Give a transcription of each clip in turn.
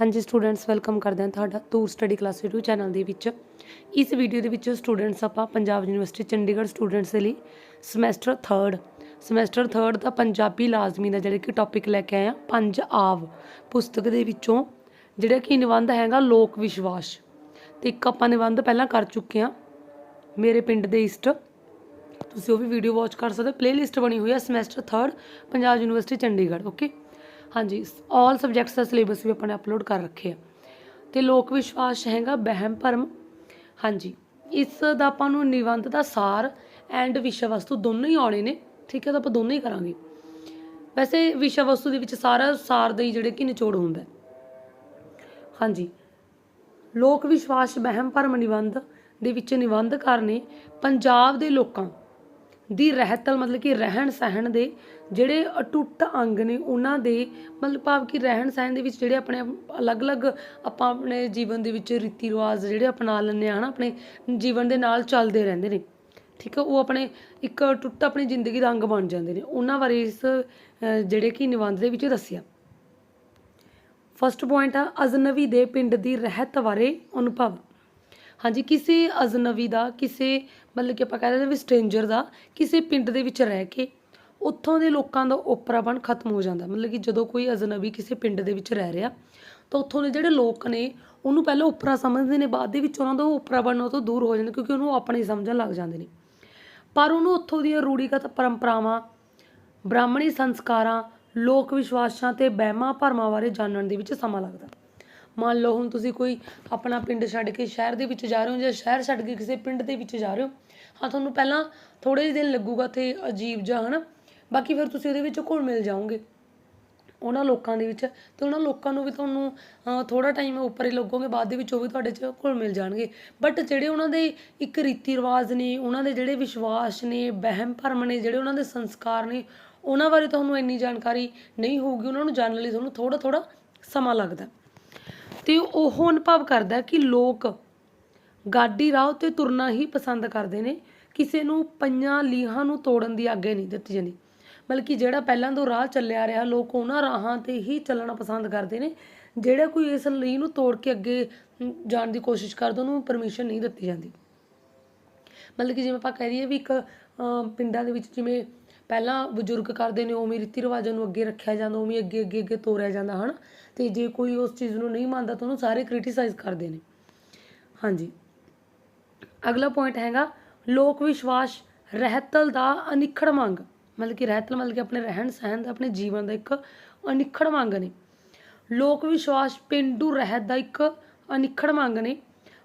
ਹਾਂਜੀ students welcome ਕਰਦੇ ਹਾਂ ਤੁਹਾਡਾ ਤੂਰ ਸਟੱਡੀ ਕਲਾਸ YouTube ਚੈਨਲ ਦੇ ਵਿੱਚ। ਇਸ ਵੀਡੀਓ ਦੇ ਵਿੱਚ ਸਟੂਡੈਂਟਸ ਆਪਾਂ ਪੰਜਾਬ ਯੂਨੀਵਰਸਿਟੀ ਚੰਡੀਗੜ੍ਹ ਸਟੂਡੈਂਟਸ ਦੇ ਲਈ ਸਮੈਸਟਰ 3rd ਸਮੈਸਟਰ 3rd ਦਾ ਪੰਜਾਬੀ ਲਾਜ਼ਮੀ ਦਾ ਜਿਹੜੇ ਕਿ ਟੌਪਿਕ ਲੈ ਕੇ ਆਏ ਆ ਪੰਜ ਆਵ। ਪੁਸਤਕ ਦੇ ਵਿੱਚੋਂ ਜਿਹੜਾ ਕਿ ਨਿਬੰਧ ਹੈਗਾ ਲੋਕ ਵਿਸ਼ਵਾਸ। ਤੇ ਇੱਕ ਆਪਾਂ ਨਿਬੰਧ ਪਹਿਲਾਂ ਕਰ ਚੁੱਕੇ ਆ ਮੇਰੇ ਪਿੰਡ ਦੇ ਇਸ਼ਟ ਤੁਸੀਂ ਉਹ ਵੀ ਵੀਡੀਓ ਵਾਚ ਕਰ ਸਕਦੇ ਹੋ। ਪਲੇਲਿਸਟ ਬਣੀ ਹੋਈ ਹੈ semester 3rd Punjab university Chandigarh okay ਹਾਂਜੀ ਆਲ ਸਬਜੈਕਟਸ ਦਾ ਸਿਲੇਬਸ ਵੀ ਆਪਾਂ ਨੇ ਅਪਲੋਡ ਕਰ ਰੱਖਿਆ ਤੇ ਲੋਕ ਵਿਸ਼ਵਾਸ ਹੈਗਾ ਵਹਿਮ ਭਰਮ। ਹਾਂਜੀ, ਇਸ ਦਾ ਆਪਾਂ ਨੂੰ ਨਿਬੰਧ ਦਾ ਸਾਰ ਐਂਡ ਵਿਸ਼ਾ ਵਸਤੂ ਦੋਨੋਂ ਹੀ ਆਉਣੇ ਨੇ, ਠੀਕ ਹੈ, ਤਾਂ ਆਪਾਂ ਦੋਨੋਂ ਹੀ ਕਰਾਂਗੇ। ਵੈਸੇ ਵਿਸ਼ਾ ਵਸਤੂ ਦੇ ਵਿੱਚ ਸਾਰਾ ਸਾਰ ਦੇ ਹੀ ਜਿਹੜੇ ਕਿ ਨਿਚੋੜ ਹੁੰਦਾ ਹਾਂਜੀ, ਲੋਕ ਵਿਸ਼ਵਾਸ ਵਹਿਮ ਭਰਮ ਨਿਬੰਧ ਦੇ ਵਿੱਚ ਨਿਬੰਧਕਾਰ ਨੇ ਪੰਜਾਬ ਦੇ ਲੋਕਾਂ ਦੀ ਰਹਿਤਲ ਮਤਲਬ ਕਿ ਰਹਿਣ ਸਹਿਣ ਦੇ ਜਿਹੜੇ ਅਟੁੱਟ ਅੰਗ ਨੇ, ਉਹਨਾਂ ਦੇ ਮਤਲਬ ਭਾਵ ਕਿ ਰਹਿਣ ਸਹਿਣ ਦੇ ਵਿੱਚ ਜਿਹੜੇ ਆਪਣੇ ਅਲੱਗ-ਅਲੱਗ ਆਪਾਂ ਆਪਣੇ ਜੀਵਨ ਦੇ ਵਿੱਚ ਰੀਤੀ ਰਿਵਾਜ ਜਿਹੜੇ ਅਪਣਾ ਲੈਂਦੇ ਆ ਹਨਾ, ਆਪਣੇ ਜੀਵਨ ਦੇ ਨਾਲ ਚੱਲਦੇ ਰਹਿੰਦੇ ਨੇ, ਠੀਕ ਹੈ ਉਹ ਆਪਣੇ ਇੱਕ ਟੁੱਟ ਆਪਣੀ ਜ਼ਿੰਦਗੀ ਦਾ ਅੰਗ ਬਣ ਜਾਂਦੇ ਨੇ, ਉਹਨਾਂ ਬਾਰੇ ਇਸ ਜਿਹੜੇ ਕਿ ਨਿਬੰਧ ਦੇ ਵਿੱਚ ਦੱਸਿਆ। ਫਸਟ ਪੁਆਇੰਟ ਆ, ਅਜਨਬੀ ਦੇ ਪਿੰਡ ਦੀ ਰਹਿਤ ਬਾਰੇ ਅਨੁਭਵ। ਹਾਂਜੀ, ਕਿਸੇ ਅਜਨਬੀ ਦਾ, ਕਿਸੇ ਮਤਲਬ ਕਿ ਆਪਾਂ ਕਹਿ ਸਕਦੇ ਵੀ ਸਟ੍ਰੇਂਜਰ ਦਾ, ਕਿਸੇ ਪਿੰਡ ਦੇ ਵਿੱਚ ਰਹਿ ਕੇ ਉੱਥੋਂ ਦੇ ਲੋਕਾਂ ਦਾ ਓਪਰਾਪਣ ਖਤਮ ਹੋ ਜਾਂਦਾ। ਮਤਲਬ ਕਿ ਜਦੋਂ ਕੋਈ ਅਜਨਬੀ ਕਿਸੇ ਪਿੰਡ ਦੇ ਵਿੱਚ ਰਹਿ ਰਿਹਾ, ਤਾਂ ਉੱਥੋਂ ਦੇ ਜਿਹੜੇ ਲੋਕ ਨੇ, ਉਹਨੂੰ ਪਹਿਲਾਂ ਉਪਰਾ ਸਮਝਦੇ ਨੇ, ਬਾਅਦ ਦੇ ਵਿੱਚ ਉਹਨਾਂ ਦਾ ਉਪਰਾਪਣ ਉਹ ਤੋਂ ਦੂਰ ਹੋ ਜਾਂਦਾ ਕਿਉਂਕਿ ਉਹਨੂੰ ਆਪਣੇ ਸਮਝਣ ਲੱਗ ਜਾਂਦੇ ਨੇ। ਪਰ ਉਹਨੂੰ ਉੱਥੋਂ ਦੀਆਂ ਰੂੜੀਗਤ ਪਰੰਪਰਾਵਾਂ, ਬ੍ਰਾਹਮਣੀ ਸੰਸਕਾਰਾਂ, ਲੋਕ ਵਿਸ਼ਵਾਸਾਂ ਤੇ ਵਹਿਮਾਂ ਭਰਮਾਂ ਬਾਰੇ ਜਾਣਨ ਦੇ ਵਿੱਚ ਸਮਾਂ ਲੱਗਦਾ। ਮੰਨ ਲਓ ਹੁਣ ਤੁਸੀਂ ਕੋਈ ਆਪਣਾ ਪਿੰਡ ਛੱਡ ਕੇ ਸ਼ਹਿਰ ਦੇ ਵਿੱਚ ਜਾ ਰਹੇ ਹੋ ਜਾਂ ਸ਼ਹਿਰ ਛੱਡ ਕੇ ਕਿਸੇ ਪਿੰਡ ਦੇ ਵਿੱਚ ਜਾ ਰਹੇ ਹੋ, ਹਾਂ, ਤੁਹਾਨੂੰ ਪਹਿਲਾਂ ਥੋੜੇ ਜਿਹੇ ਦਿਨ ਲੱਗੂਗਾ ਤੇ ਅਜੀਬ ਜਿਹਾ, ਹਨਾ? ਬਾਕੀ ਫਿਰ ਤੁਸੀਂ ਉਹਦੇ ਵਿੱਚ ਘੁਲ ਮਿਲ ਜਾਓਗੇ। ਉਹਨਾਂ ਲੋਕਾਂ ਦੇ ਵਿੱਚ ਤੇ ਉਹਨਾਂ ਲੋਕਾਂ ਨੂੰ ਵੀ ਤੁਹਾਨੂੰ ਥੋੜਾ ਟਾਈਮ ਉੱਪਰ ਹੀ ਲੱਗੋਗੇ, ਬਾਅਦ ਦੇ ਵਿੱਚ ਉਹ ਵੀ ਤੁਹਾਡੇ 'ਚ ਘੁਲ ਮਿਲ ਜਾਣਗੇ। ਬਟ ਜਿਹੜੇ ਉਹਨਾਂ ਦੇ ਇੱਕ ਰੀਤੀ ਰਿਵਾਜ ਨੇ, ਉਹਨਾਂ ਦੇ ਜਿਹੜੇ ਵਿਸ਼ਵਾਸ ਨੇ, ਵਹਿਮ ਭਰਮ ਨੇ, ਜਿਹੜੇ ਉਹਨਾਂ ਦੇ ਸੰਸਕਾਰ ਨੇ, ਉਹਨਾਂ ਬਾਰੇ ਤੁਹਾਨੂੰ ਇੰਨੀ ਜਾਣਕਾਰੀ ਨਹੀਂ ਹੋਊਗੀ, ਉਹਨਾਂ ਨੂੰ ਜਾਣਨ ਲਈ ਤੁਹਾਨੂੰ ਥੋੜਾ ਥੋੜਾ ਸਮਾਂ ਲੱਗਦਾ। ਤੇ ਉਹ ਅਨੁਭਵ ਕਰਦਾ ਕਿ ਲੋਕ ਗਾਡੀ ਰਾਹ ਉੱਤੇ ਤੁਰਨਾ ਹੀ ਪਸੰਦ ਕਰਦੇ ਨੇ, ਕਿਸੇ ਨੂੰ ਪੰਜਾਂ ਲੀਹਾਂ ਨੂੰ ਤੋੜਨ ਦੀ ਆਗਿਆ ਨਹੀਂ ਦਿੱਤੀ ਜਾਂਦੀ। ਬਲਕਿ ਜਿਹੜਾ ਪਹਿਲਾਂ ਤੋਂ ਰਾਹ ਚੱਲਿਆ ਰਿਹਾ, ਲੋਕ ਉਹਨਾਂ ਰਾਹਾਂ ਤੇ ਹੀ ਚੱਲਣਾ ਪਸੰਦ ਕਰਦੇ ਨੇ, ਜਿਹੜਾ ਕੋਈ ਇਸ ਲੀਹ ਨੂੰ ਤੋੜ ਕੇ ਅੱਗੇ ਜਾਣ ਦੀ ਕੋਸ਼ਿਸ਼ ਕਰਦਾ, ਉਹਨੂੰ ਪਰਮਿਸ਼ਨ ਨਹੀਂ ਦਿੱਤੀ ਜਾਂਦੀ। ਮਤਲਬ ਕਿ ਜਿਵੇਂ ਆਪਾਂ ਕਹਿ ਦਈਏ ਵੀ ਇੱਕ ਪਿੰਡਾਂ ਦੇ ਵਿੱਚ ਜਿਵੇਂ ਪਹਿਲਾਂ ਬਜ਼ੁਰਗ ਕਰਦੇ ਨੇ, ਉਵੇਂ ਰੀਤੀ ਰਿਵਾਜਾਂ ਨੂੰ ਅੱਗੇ ਰੱਖਿਆ ਜਾਂਦਾ, ਉਵੇਂ ਅੱਗੇ ਅੱਗੇ ਅੱਗੇ ਤੋਰਿਆ ਜਾਂਦਾ, ਹਨਾ? ਤੇ ਜੇ ਕੋਈ ਉਸ ਚੀਜ਼ ਨੂੰ ਨਹੀਂ ਮੰਨਦਾ ਤਾਂ ਉਹਨੂੰ ਸਾਰੇ ਕ੍ਰਿਟੀਸਾਈਜ਼ ਕਰਦੇ ਨੇ। ਹਾਂਜੀ। ਅਗਲਾ ਪੁਆਇੰਟ ਹੈਗਾ, ਲੋਕ ਵਿਸ਼ਵਾਸ, ਰਹਿਤਲ ਦਾ ਅਨਿਖੜ ਮੰਗ। ਮਤਲਬ ਕਿ ਰਹਿਤਲ ਮਤਲਬ ਕਿ ਆਪਣੇ ਰਹਿਣ ਸਹਿਣ ਦਾ, ਆਪਣੇ ਜੀਵਨ ਦਾ ਇੱਕ ਅਨਿਖੜ ਮੰਗ ਨੇ। ਲੋਕ ਵਿਸ਼ਵਾਸ, ਪਿੰਡੂ ਰਹਿਤ ਦਾ ਇੱਕ ਅਨਿਖੜ ਮੰਗ ਨੇ।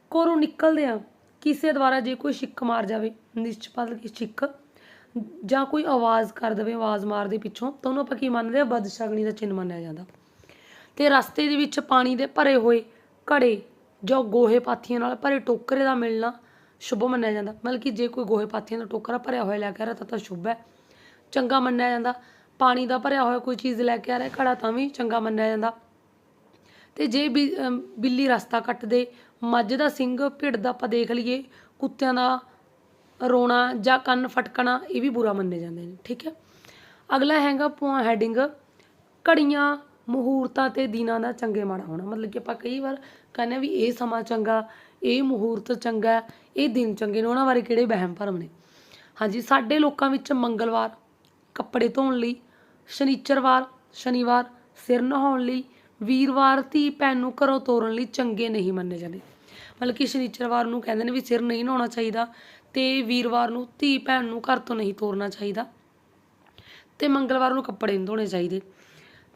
ਕੋਰੋਂ ਨਿਕਲਦੇ ਆ ਕਿਸੇ ਦੁਆਰਾ ਜੇ ਕੋਈ ਛਿੱਕ ਮਾਰ ਜਾਵੇ ਨਿਸ਼ਚਪਲ ਛਿੱਕ ਜਾਂ ਕੋਈ ਆਵਾਜ਼ ਕਰ ਦੇਵੇ, ਆਵਾਜ਼ ਮਾਰਦੇ ਪਿੱਛੋਂ, ਤਾਂ ਉਹਨੂੰ ਆਪਾਂ ਕੀ ਮੰਨਦੇ ਆ ਬਦਸ਼ਗਨੀ ਦਾ ਚਿੰਨ੍ਹ ਮੰਨਿਆ ਜਾਂਦਾ। ਤੇ ਰਸਤੇ ਦੇ ਵਿੱਚ ਪਾਣੀ ਦੇ ਭਰੇ ਹੋਏ ਘੜੇ ਜਾਂ ਗੋਹੇ ਪਾਥੀਆਂ ਨਾਲ ਭਰੇ ਟੋਕਰੇ ਦਾ ਮਿਲਣਾ ਸ਼ੁਭ ਮੰਨਿਆ ਜਾਂਦਾ। ਮਤਲਬ ਕਿ ਜੇ ਕੋਈ ਗੋਹੇ ਪਾਥੀਆਂ ਦਾ ਟੋਕਰਾ ਭਰਿਆ ਹੋਇਆ ਲੈ ਕੇ ਆ ਰਿਹਾ, ਤਾਂ ਤਾਂ ਸ਼ੁਭ ਹੈ। ਚੰਗਾ ਮੰਨਿਆ ਜਾਂਦਾ। ਪਾਣੀ ਦਾ ਭਰਿਆ ਹੋਇਆ ਕੋਈ ਚੀਜ਼ ਲੈ ਕੇ ਆ ਰਿਹਾ, ਘੜਾ ਤਾਂ ਵੀ ਚੰਗਾ ਮੰਨਿਆ ਜਾਂਦਾ। ਤੇ ਜੇ ਬਿ- ਬਿੱਲੀ ਰਸਤਾ ਕੱਟਦੇ, ਮੱਝ ਦਾ ਸਿੰਘ ਭਿੜ ਦਾ ਆਪਾਂ ਦੇਖ ਲਈਏ, ਕੁੱਤਿਆਂ ਦਾ ਰੋਣਾ ਜਾਂ ਕੰਨ ਫਟਕਣਾ, ਇਹ ਵੀ ਬੁਰਾ ਮੰਨੇ ਜਾਂਦੇ ਨੇ, ਠੀਕ ਹੈ? ਅਗਲਾ ਹੈਗਾ ਪੁਆ ਹੈਡਿੰਗ ਘੜੀਆਂ, ਮਹੂਰਤਾਂ ਤੇ ਦਿਨਾਂ ਦਾ ਚੰਗੇ ਮਾੜਾ ਹੋਣਾ। ਮਤਲਬ ਕਿ ਆਪਾਂ ਕਈ ਵਾਰ ਕਹਿੰਦੇ ਹਾਂ ਵੀ ਇਹ ਸਮਾਂ ਚੰਗਾ, ਇਹ ਮਹੂਰਤ ਚੰਗਾ, ਇਹ ਦਿਨ ਚੰਗੇ ਨੇ, ਉਹਨਾਂ ਬਾਰੇ ਕਿਹੜੇ ਵਹਿਮ ਭਰਮ ਨੇ? ਹਾਂਜੀ, ਸਾਡੇ ਲੋਕਾਂ ਵਿੱਚ ਮੰਗਲਵਾਰ, ਕੱਪੜੇ ਧੋਣ ਲਈ, ਸ਼ਨੀਚਰਵਾਰ, ਸ਼ਨੀਵਾਰ, ਸਿਰ ਨਹਾਉਣ ਲਈ, ਵੀਰਵਾਰ ਧੀ ਭੈਣ ਨੂੰ ਘਰੋਂ ਤੋਰਨ ਲਈ ਚੰਗੇ ਨਹੀਂ ਮੰਨੇ ਜਾਂਦੇ। ਮਤਲਬ ਕਿ ਸ਼ਨੀਚਰਵਾਰ ਨੂੰ ਕਹਿੰਦੇ ਨੇ ਵੀ ਸਿਰ ਨਹੀਂ ਨਹਾਉਣਾ ਚਾਹੀਦਾ ਤੇ ਵੀਰਵਾਰ ਨੂੰ ਧੀ ਭੈਣ ਨੂੰ ਘਰ ਤੋਂ ਨਹੀਂ ਤੋਰਨਾ ਚਾਹੀਦਾ ਤੇ ਮੰਗਲਵਾਰ ਨੂੰ ਕੱਪੜੇ ਨਹੀਂ ਧੋਣੇ ਚਾਹੀਦੇ।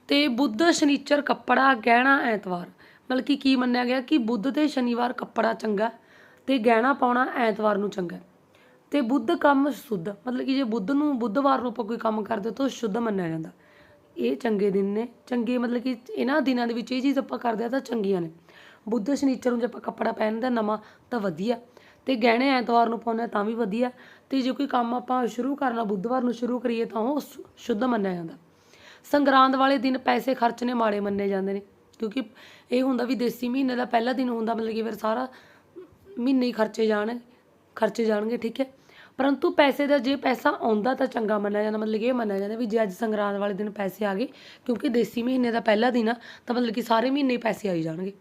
ਤੇ ਬੁੱਧ ਸ਼ਨੀਚਰ ਕੱਪੜਾ ਗਹਿਣਾ ਐਤਵਾਰ। ਮਤਲਬ ਕਿ ਕੀ ਮੰਨਿਆ ਗਿਆ ਕਿ ਬੁੱਧ ਤੇ ਸ਼ਨੀਵਾਰ ਕੱਪੜਾ ਚੰਗਾ ਤੇ ਗਹਿਣਾ ਪਾਉਣਾ ਐਤਵਾਰ ਨੂੰ ਚੰਗਾ। ਤੇ ਬੁੱਧ ਕੰਮ ਸ਼ੁੱਧ, ਮਤਲਬ ਕਿ ਜੇ ਬੁੱਧ ਨੂੰ ਬੁੱਧਵਾਰ ਨੂੰ ਆਪਾਂ ਕੋਈ ਕੰਮ ਕਰਦੇ ਤਾਂ ਉਹ ਸ਼ੁੱਧ ਮੰਨਿਆ ਜਾਂਦਾ। ਇਹ ਚੰਗੇ ਦਿਨ ਨੇ, ਚੰਗੇ ਮਤਲਬ ਕਿ ਇਹਨਾਂ ਦਿਨਾਂ ਦੇ ਵਿੱਚ ਇਹ ਚੀਜ਼ ਆਪਾਂ ਕਰਦੇ ਆ ਤਾਂ ਚੰਗੀਆਂ ਨੇ। ਬੁੱਧ ਸ਼ਨੀਚਰ ਨੂੰ ਜੇ ਆਪਾਂ ਕੱਪੜਾ ਪਹਿਨਦੇ ਹਾਂ ਨਵਾਂ ਤਾਂ ਵਧੀਆ। ਤੇ ਗਹਿਣੇ ਐਤਵਾਰ ਨੂੰ ਪਾਉਂਦੇ ਹਾਂ ਤਾਂ ਵੀ ਵਧੀਆ। ਤੇ ਜੇ ਕੋਈ ਕੰਮ ਆਪਾਂ ਸ਼ੁਰੂ ਕਰਨਾ, ਬੁੱਧਵਾਰ ਨੂੰ ਸ਼ੁਰੂ ਕਰੀਏ, ਤਾਂ ਉਹ ਸ਼ੁ- ਸ਼ੁੱਧ ਮੰਨਿਆ ਜਾਂਦਾ। ਸੰਗਰਾਂਦ ਵਾਲੇ ਦਿਨ ਪੈਸੇ ਖਰਚਣੇ ਮਾੜੇ ਮੰਨੇ ਜਾਂਦੇ ਨੇ। ਕਿਉਂਕਿ ਇਹ ਹੁੰਦਾ ਵੀ ਦੇਸੀ ਮਹੀਨੇ ਦਾ ਪਹਿਲਾ ਦਿਨ ਹੁੰਦਾ, ਮਤਲਬ ਕਿ ਫਿਰ ਸਾਰਾ ਮਹੀਨੇ ਹੀ ਖਰਚੇ ਜਾਣ, ਖਰਚੇ ਜਾਣਗੇ, ਠੀਕ ਹੈ। ਪਰੰਤੂ ਪੈਸੇ ਦਾ ਜੇ ਪੈਸਾ ਆਉਂਦਾ ਤਾਂ ਚੰਗਾ ਮੰਨਿਆ ਜਾਂਦਾ, ਮਤਲਬ ਕਿ ਇਹ ਮੰਨਿਆ ਜਾਂਦਾ ਵੀ ਜੇ ਅੱਜ ਸੰਗਰਾਂਦ ਵਾਲੇ ਦਿਨ ਪੈਸੇ ਆ ਗਏ, ਕਿਉਂਕਿ ਦੇਸੀ ਮਹੀਨੇ ਦਾ ਪਹਿਲਾ ਦਿਨ ਆ, ਤਾਂ ਮਤਲਬ ਕਿ ਸਾਰੇ ਮਹੀਨੇ ਹੀ ਪੈਸੇ ਆਈ ਜਾਣਗੇ।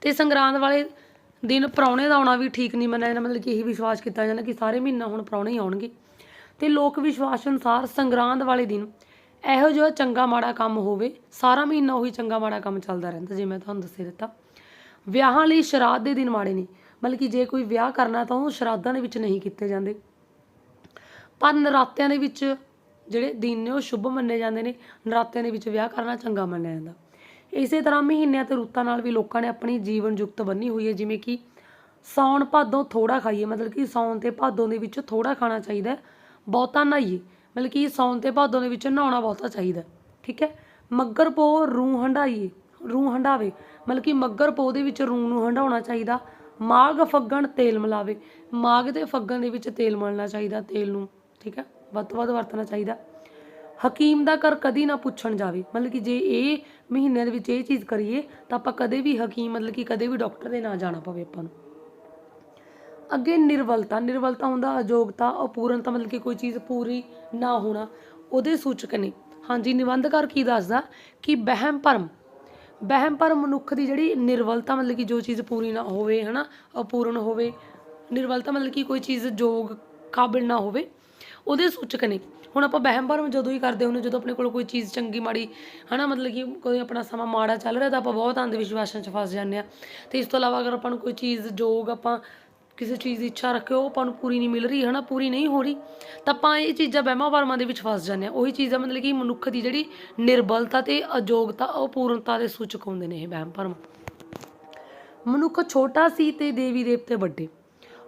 ਤੇ ਸੰਗਰਾਂਦ ਵਾਲੇ ਦਿਨ ਪ੍ਰਾਹੁਣੇ ਦਾ ਆਉਣਾ ਵੀ ਠੀਕ ਨਹੀਂ ਮੰਨਿਆ ਜਾਂਦਾ, ਮਤਲਬ ਕਿ ਇਹੀ ਵਿਸ਼ਵਾਸ ਕੀਤਾ ਜਾਂਦਾ ਕਿ ਸਾਰੇ ਮਹੀਨਾ ਹੁਣ ਪ੍ਰਾਹੁਣੇ ਹੀ ਆਉਣਗੇ। ਤੇ ਲੋਕ ਵਿਸ਼ਵਾਸ ਅਨੁਸਾਰ ਸੰਗਰਾਂਦ ਵਾਲੇ ਦਿਨ ਇਹੋ ਜਿਹਾ ਚੰਗਾ ਮਾੜਾ ਕੰਮ ਹੋਵੇ, ਸਾਰਾ ਮਹੀਨਾ ਉਹੀ ਚੰਗਾ ਮਾੜਾ ਕੰਮ ਚੱਲਦਾ ਰਹਿੰਦਾ ਜਿਵੇਂ ਮੈਂ ਤੁਹਾਨੂੰ ਦੱਸੇ ਦਿੱਤਾ। ਵਿਆਹਾਂ ਲਈ ਸ਼ਰਾਧ ਦੇ ਦਿਨ ਮਾੜੇ ਨਹੀਂ ਮਤਲਬ ਕਿ ਜੇ ਕੋਈ ਵਿਆਹ ਕਰਨਾ ਤਾਂ ਉਹ ਸ਼ਰਾਧਾਂ ਦੇ ਵਿੱਚ ਨਹੀਂ ਕੀਤੇ ਜਾਂਦੇ। ਪਰ ਨਰਾਤਿਆਂ ਦੇ ਵਿੱਚ ਜਿਹੜੇ ਦਿਨ ਨੇ ਉਹ ਸ਼ੁਭ ਮੰਨੇ ਜਾਂਦੇ ਨੇ, ਨਰਾਤਿਆਂ ਦੇ ਵਿੱਚ ਵਿਆਹ ਕਰਨਾ ਚੰਗਾ ਮੰਨਿਆ ਜਾਂਦਾ। ਇਸੇ ਤਰ੍ਹਾਂ ਮਹੀਨਿਆਂ ਤੇ ਰੁੱਤਾਂ ਨਾਲ ਵੀ ਲੋਕਾਂ ਨੇ ਆਪਣੀ ਜੀਵਨ ਜੁਗਤ ਬੰਨੀ ਹੋਈ ਹੈ, ਜਿਵੇਂ ਕਿ ਸਾਉਣ ਭਾਦੋਂ ਥੋੜਾ ਖਾਈਏ, ਮਤਲਬ ਕਿ ਸਾਉਣ ਤੇ ਭਾਦੋਂ ਦੇ ਵਿੱਚ ਥੋੜਾ ਖਾਣਾ ਚਾਹੀਦਾ ਬਹੁਤਾ ਨਹਾਈਏ ਮਤਲਬ ਕਿ ਸਾਉਣ ਤੇ ਭਾਦੋਂ ਦੇ ਵਿੱਚ ਨਹਾਉਣਾ ਬਹੁਤਾ ਚਾਹੀਦਾ ਠੀਕ ਹੈ? ਮੱਗਰ ਪੋ ਰੂਹ ਹੰਡਾਈਏ ਰੂਹ ਹੰਡਾਵੇ ਮਤਲਬ ਕਿ ਮੱਗਰ ਪੋ ਦੇ ਵਿੱਚ ਰੂਹ ਨੂੰ ਹੰਡਾਉਣਾ ਚਾਹੀਦਾ, ਮਾਘ ਫੱਗਣ ਤੇਲ ਮਿਲਾਵੇ, ਮਾਘ ਤੇ ਫੱਗਣ ਦੇ ਵਿੱਚ ਤੇਲ ਮਲਣਾ ਚਾਹੀਦਾ, ਤੇਲ ਨੂੰ, ਠੀਕ ਹੈ? ਵੱਧ ਤੋਂ ਵੱਧ ਵਰਤਣਾ ਚਾਹੀਦਾ। ਹਕੀਮ ਦਾ ਕਰ ਕਦੀ ਨਾ ਪੁੱਛਣ ਜਾਵੇ। ਮਤਲਬ ਕਿ ਜੇ ਇਹ ਮਹੀਨਿਆਂ ਦੇ ਵਿੱਚ ਇਹ ਚੀਜ਼ ਕਰੀਏ, ਤਾਂ ਆਪਾਂ ਕਦੇ ਵੀ ਹਕੀਮ, ਮਤਲਬ ਕਿ ਕਦੇ ਵੀ ਡਾਕਟਰ ਦੇ ਨਾ ਜਾਣਾ ਪਵੇ ਆਪਾਂ ਨੂੰ। ਅੱਗੇ ਨਿਰਵਲਤਾ ਨਿਰਵਲਤਾ ਹੁੰਦਾ, ਅਯੋਗਤਾ, ਅਪੂਰਨਤਾ, ਮਤਲਬ ਕਿ ਕੋਈ ਚੀਜ਼ ਪੂਰੀ ਨਾ ਹੋਣਾ, ਉਹਦੇ ਸੂਚਕ ਨੇ। ਹਾਂਜੀ, ਨਿਬੰਧਕਾਰ ਕੀ ਦੱਸਦਾ ਕਿ ਵਹਿਮ ਭਰਮ ਵਹਿਮ ਭਰਮ ਮਨੁੱਖ ਦੀ ਜਿਹੜੀ ਨਿਰਵਲਤਾ, ਮਤਲਬ ਕਿ ਜੋ ਚੀਜ਼ ਪੂਰੀ ਨਾ ਹੋਵੇ, ਹਨਾ, ਅਪੂਰਨ ਹੋਵੇ, ਨਿਰਵਲਤਾ, ਮਤਲਬ ਕਿ ਕੋਈ ਚੀਜ਼ ਯੋਗ ਕਾਬਿਲ ਨਾ ਹੋਵੇ, ਉਹਦੇ ਸੂਚਕ ਨੇ। ਹੁਣ ਆਪਾਂ ਵਹਿਮ ਭਰਮ ਜਦੋਂ ਹੀ ਕਰਦੇ ਹੁੰਦੇ ਜਦੋਂ ਆਪਣੇ ਕੋਲ ਕੋਈ ਚੀਜ਼ ਚੰਗੀ, ਮਾੜੀ, ਹਨਾ, ਮਤਲਬ ਕਿ ਕੋਈ ਆਪਣਾ ਸਮਾਂ ਮਾੜਾ ਚੱਲ ਰਿਹਾ, ਤਾਂ ਆਪਾਂ ਬਹੁਤ ਅੰਧ ਵਿਸ਼ਵਾਸਾਂ 'ਚ ਫਸ ਜਾਂਦੇ ਆ ਤੇ ਇਸ ਤੋਂ ਇਲਾਵਾ ਅਗਰ ਆਪਾਂ ਨੂੰ ਕੋਈ ਚੀਜ਼ ਯੋਗ ਆਪਾਂ ਕਿਸੇ ਚੀਜ਼ ਦੀ ਇੱਛਾ ਰੱਖਿਓ ਆਪਾਂ ਨੂੰ ਪੂਰੀ ਨਹੀਂ ਮਿਲ ਰਹੀ, ਹਨਾ, ਪੂਰੀ ਨਹੀਂ ਹੋ ਰਹੀ, ਤਾਂ ਆਪਾਂ ਇਹ ਚੀਜ਼ਾਂ ਵਹਿਮਾਂ ਭਰਮਾਂ ਦੇ ਵਿੱਚ ਫਸ ਜਾਂਦੇ ਆ ਉਹੀ ਚੀਜ਼ਾਂ ਮਤਲਬ ਕਿ ਮਨੁੱਖ ਦੀ ਜਿਹੜੀ ਨਿਰਬਲਤਾ ਤੇ ਅਯੋਗਤਾ ਅਪੂਰਨਤਾ ਦੇ ਸੂਚਕ ਹੁੰਦੇ ਨੇ ਇਹ ਵਹਿਮ ਭਰਮ। ਮਨੁੱਖ ਛੋਟਾ ਸੀ ਤੇ ਦੇਵੀ ਦੇਵਤੇ ਵੱਡੇ।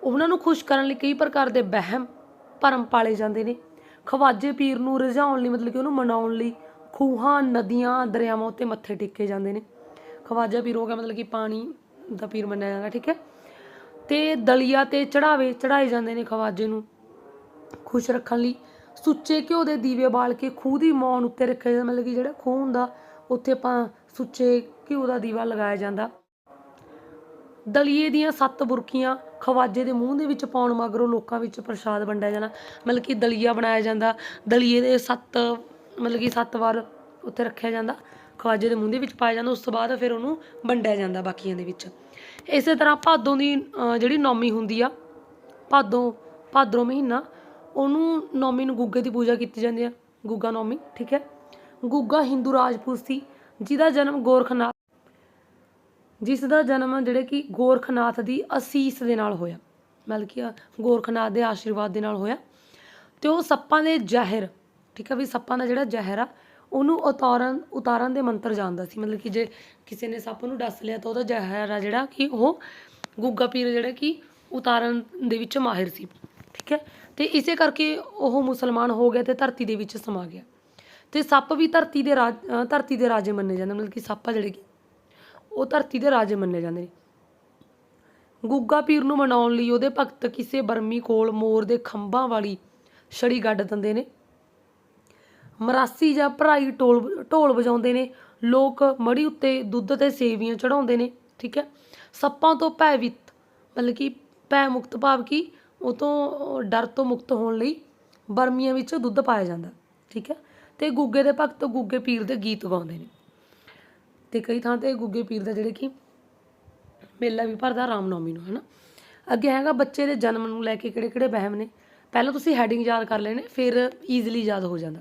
ਉਹਨਾਂ ਨੂੰ ਖੁਸ਼ ਕਰਨ ਲਈ ਕਈ ਪ੍ਰਕਾਰ ਦੇ ਵਹਿਮ ਭਰਮ ਪਾਲੇ ਜਾਂਦੇ ਨੇ। ਖਵਾਜੇ ਪੀਰ ਨੂੰ ਰਝਾਉਣ ਲਈ, ਮਤਲਬ ਕਿ ਉਹਨੂੰ ਮਨਾਉਣ ਲਈ ਖੂਹਾਂ, ਨਦੀਆਂ, ਦਰਿਆਵਾਂ ਉੱਤੇ ਮੱਥੇ ਟੇਕੇ ਜਾਂਦੇ ਨੇ। ਖਵਾਜਾ ਪੀਰ ਹੋ ਗਿਆ, ਮਤਲਬ ਕਿ ਪਾਣੀ ਦਾ ਪੀਰ ਮੰਨਿਆ ਜਾਂਦਾ, ਠੀਕ ਹੈ? ਤੇ ਦਲੀਆ ਤੇ ਚੜਾਵੇ ਚੜਾਏ ਜਾਂਦੇ ਨੇ ਖਵਾਜੇ ਨੂੰ ਖੁਸ਼ ਰੱਖਣ ਲਈ। ਸੁੱਚੇ ਘਿਓ ਦੇ ਦੀਵੇ ਬਾਲ ਕੇ ਖੂਹ ਦੀ ਮੌਣ ਉੱਤੇ ਰੱਖਿਆ ਜਾਂਦਾ, ਮਤਲਬ ਕਿ ਜਿਹੜਾ ਖੂਹ ਹੁੰਦਾ, ਉੱਥੇ ਆਪਾਂ ਸੁੱਚੇ ਘਿਓ ਦਾ ਦੀਵਾ ਲਗਾਇਆ ਜਾਂਦਾ। ਦਲੀਏ ਦੀਆਂ ਸੱਤ ਬੁਰਕੀਆਂ ਖਵਾਜੇ ਦੇ ਮੂੰਹ ਦੇ ਵਿੱਚ ਪਾਉਣ ਮਗਰੋਂ ਲੋਕਾਂ ਵਿੱਚ ਪ੍ਰਸ਼ਾਦ ਵੰਡਿਆ ਜਾਣਾ। ਮਤਲਬ ਕਿ ਦਲੀਆ ਬਣਾਇਆ ਜਾਂਦਾ। ਦਲੀਏ ਦੇ ਸੱਤ, ਮਤਲਬ ਕਿ ਸੱਤ ਵਾਰ ਉੱਥੇ ਰੱਖਿਆ ਜਾਂਦਾ। ਖਵਾਜੇ ਦੇ ਮੂੰਹ ਦੇ ਵਿੱਚ ਪਾਇਆ ਜਾਂਦਾ। ਉਸ ਤੋਂ ਬਾਅਦ ਫਿਰ ਉਹਨੂੰ ਵੰਡਿਆ ਜਾਂਦਾ ਬਾਕੀਆਂ ਦੇ ਵਿੱਚ। ਇਸੇ ਤਰ੍ਹਾਂ ਭਾਦੋਂ ਦੀ ਜਿਹੜੀ ਨੌਮੀ ਹੁੰਦੀ ਆ, ਭਾਦੋਂ, ਭਾਦਰੋਂ ਮਹੀਨਾ, ਉਹਨੂੰ ਨੌਮੀ ਨੂੰ ਗੁੱਗੇ ਦੀ ਪੂਜਾ ਕੀਤੀ ਜਾਂਦੀ ਆ। ਗੁੱਗਾ ਨੌਮੀ, ਠੀਕ ਹੈ? ਗੁੱਗਾ ਹਿੰਦੂ ਰਾਜਪੂਤ ਸੀ ਜਿਹਦਾ ਜਨਮ ਗੋਰਖਨਾਥ ਜਿਸ ਦਾ ਜਨਮ ਜਿਹੜੇ ਕਿ ਗੋਰਖਨਾਥ ਦੀ ਅਸੀਸ ਦੇ ਨਾਲ ਹੋਇਆ। ਮਤਲਬ ਕਿ ਗੋਰਖਨਾਥ ਦੇ ਆਸ਼ੀਰਵਾਦ ਦੇ ਨਾਲ ਹੋਇਆ। ਤੇ ਉਹ ਸੱਪਾਂ ਦੇ ਜ਼ਹਿਰ, ਠੀਕ ਹੈ ਵੀ ਸੱਪਾਂ ਦਾ ਜਿਹੜਾ ਜ਼ਹਿਰ ਆ, ਉਹਨੂੰ ਉਤਾਰਨ ਉਤਾਰਨ ਦੇ ਮੰਤਰ ਜਾਣਦਾ ਸੀ। ਮਤਲਬ ਕਿ ਜੇ ਕਿਸੇ ਨੇ ਸੱਪ ਨੂੰ ਡਸ ਲਿਆ ਤਾਂ ਉਹਦਾ ਜ਼ਹਿਰ ਆ ਜਿਹੜਾ ਕਿ ਉਹ ਗੁੱਗਾ ਪੀਰ ਜਿਹੜਾ ਕਿ ਉਤਾਰਨ ਦੇ ਵਿੱਚ ਮਾਹਿਰ ਸੀ, ਠੀਕ ਹੈ ਤੇ ਇਸੇ ਕਰਕੇ ਉਹ ਮੁਸਲਮਾਨ ਹੋ ਗਿਆ ਤੇ ਧਰਤੀ ਦੇ ਵਿੱਚ ਸਮਾ ਗਿਆ। ਤੇ ਸੱਪ ਵੀ ਧਰਤੀ ਦੇ ਰਾਜ ਧਰਤੀ ਦੇ ਰਾਜੇ ਮੰਨੇ ਜਾਂਦੇ ਮਤਲਬ ਕਿ ਸੱਪ ਆ ਜਿਹੜੇ ਕਿ ਉਹ ਧਰਤੀ ਦੇ ਰਾਜੇ ਮੰਨੇ ਜਾਂਦੇ ਨੇ। ਗੁੱਗਾ ਪੀਰ ਨੂੰ ਮਨਾਉਣ ਲਈ ਉਹਦੇ ਭਗਤ ਕਿਸੇ ਬਰਮੀ ਕੋਲ ਮੋਰ ਦੇ ਖੰਭਾਂ ਵਾਲੀ ਛੜੀ ਗੱਡ ਦਿੰਦੇ ਨੇ। ਮਰਾਸੀ ਜਾਂ ਭਰਾਈ ਢੋਲ ਢੋਲ ਵਜਾਉਂਦੇ ਨੇ। ਲੋਕ ਮੜੀ ਉੱਤੇ ਦੁੱਧ ਤੇ ਸੇਵੀਆਂ ਚੜਾਉਂਦੇ ਨੇ, ਠੀਕ ਹੈ? ਸੱਪਾਂ ਤੋਂ ਭੈਵਿਤ ਮਤਲਬ ਕਿ ਭੈ ਮੁਕਤ ਭਾਵ ਕਿ ਉਹ ਤੋਂ ਡਰ ਤੋਂ ਮੁਕਤ ਹੋਣ ਲਈ ਬਰਮੀਆਂ ਵਿੱਚ ਦੁੱਧ ਪਾਇਆ ਜਾਂਦਾ, ਠੀਕ ਹੈ? ਤੇ ਗੁੱਗੇ ਦੇ ਭਗਤ ਗੁੱਗੇ ਪੀਰ ਦੇ ਗੀਤ ਗਾਉਂਦੇ ਨੇ। ਤੇ ਕਈ ਥਾਂ ਤੇ ਗੁੱਗੇ ਪੀਰ ਦਾ ਜਿਹੜੇ ਕਿ ਮੇਲਾ ਵੀ ਭਰਦਾ ਰਾਮਨੌਮੀ ਨੂੰ, ਹਨਾ? ਅੱਗੇ ਹੈਗਾ ਬੱਚੇ ਦੇ ਜਨਮ ਨੂੰ ਲੈ ਕੇ ਕਿਹੜੇ ਕਿਹੜੇ ਵਹਿਮ ਨੇ? ਪਹਿਲਾਂ ਤੁਸੀਂ ਹੈਡਿੰਗ ਯਾਦ ਕਰ ਲੈਣੇ, ਫਿਰ ਈਜ਼ੀਲੀ ਯਾਦ ਹੋ ਜਾਂਦਾ।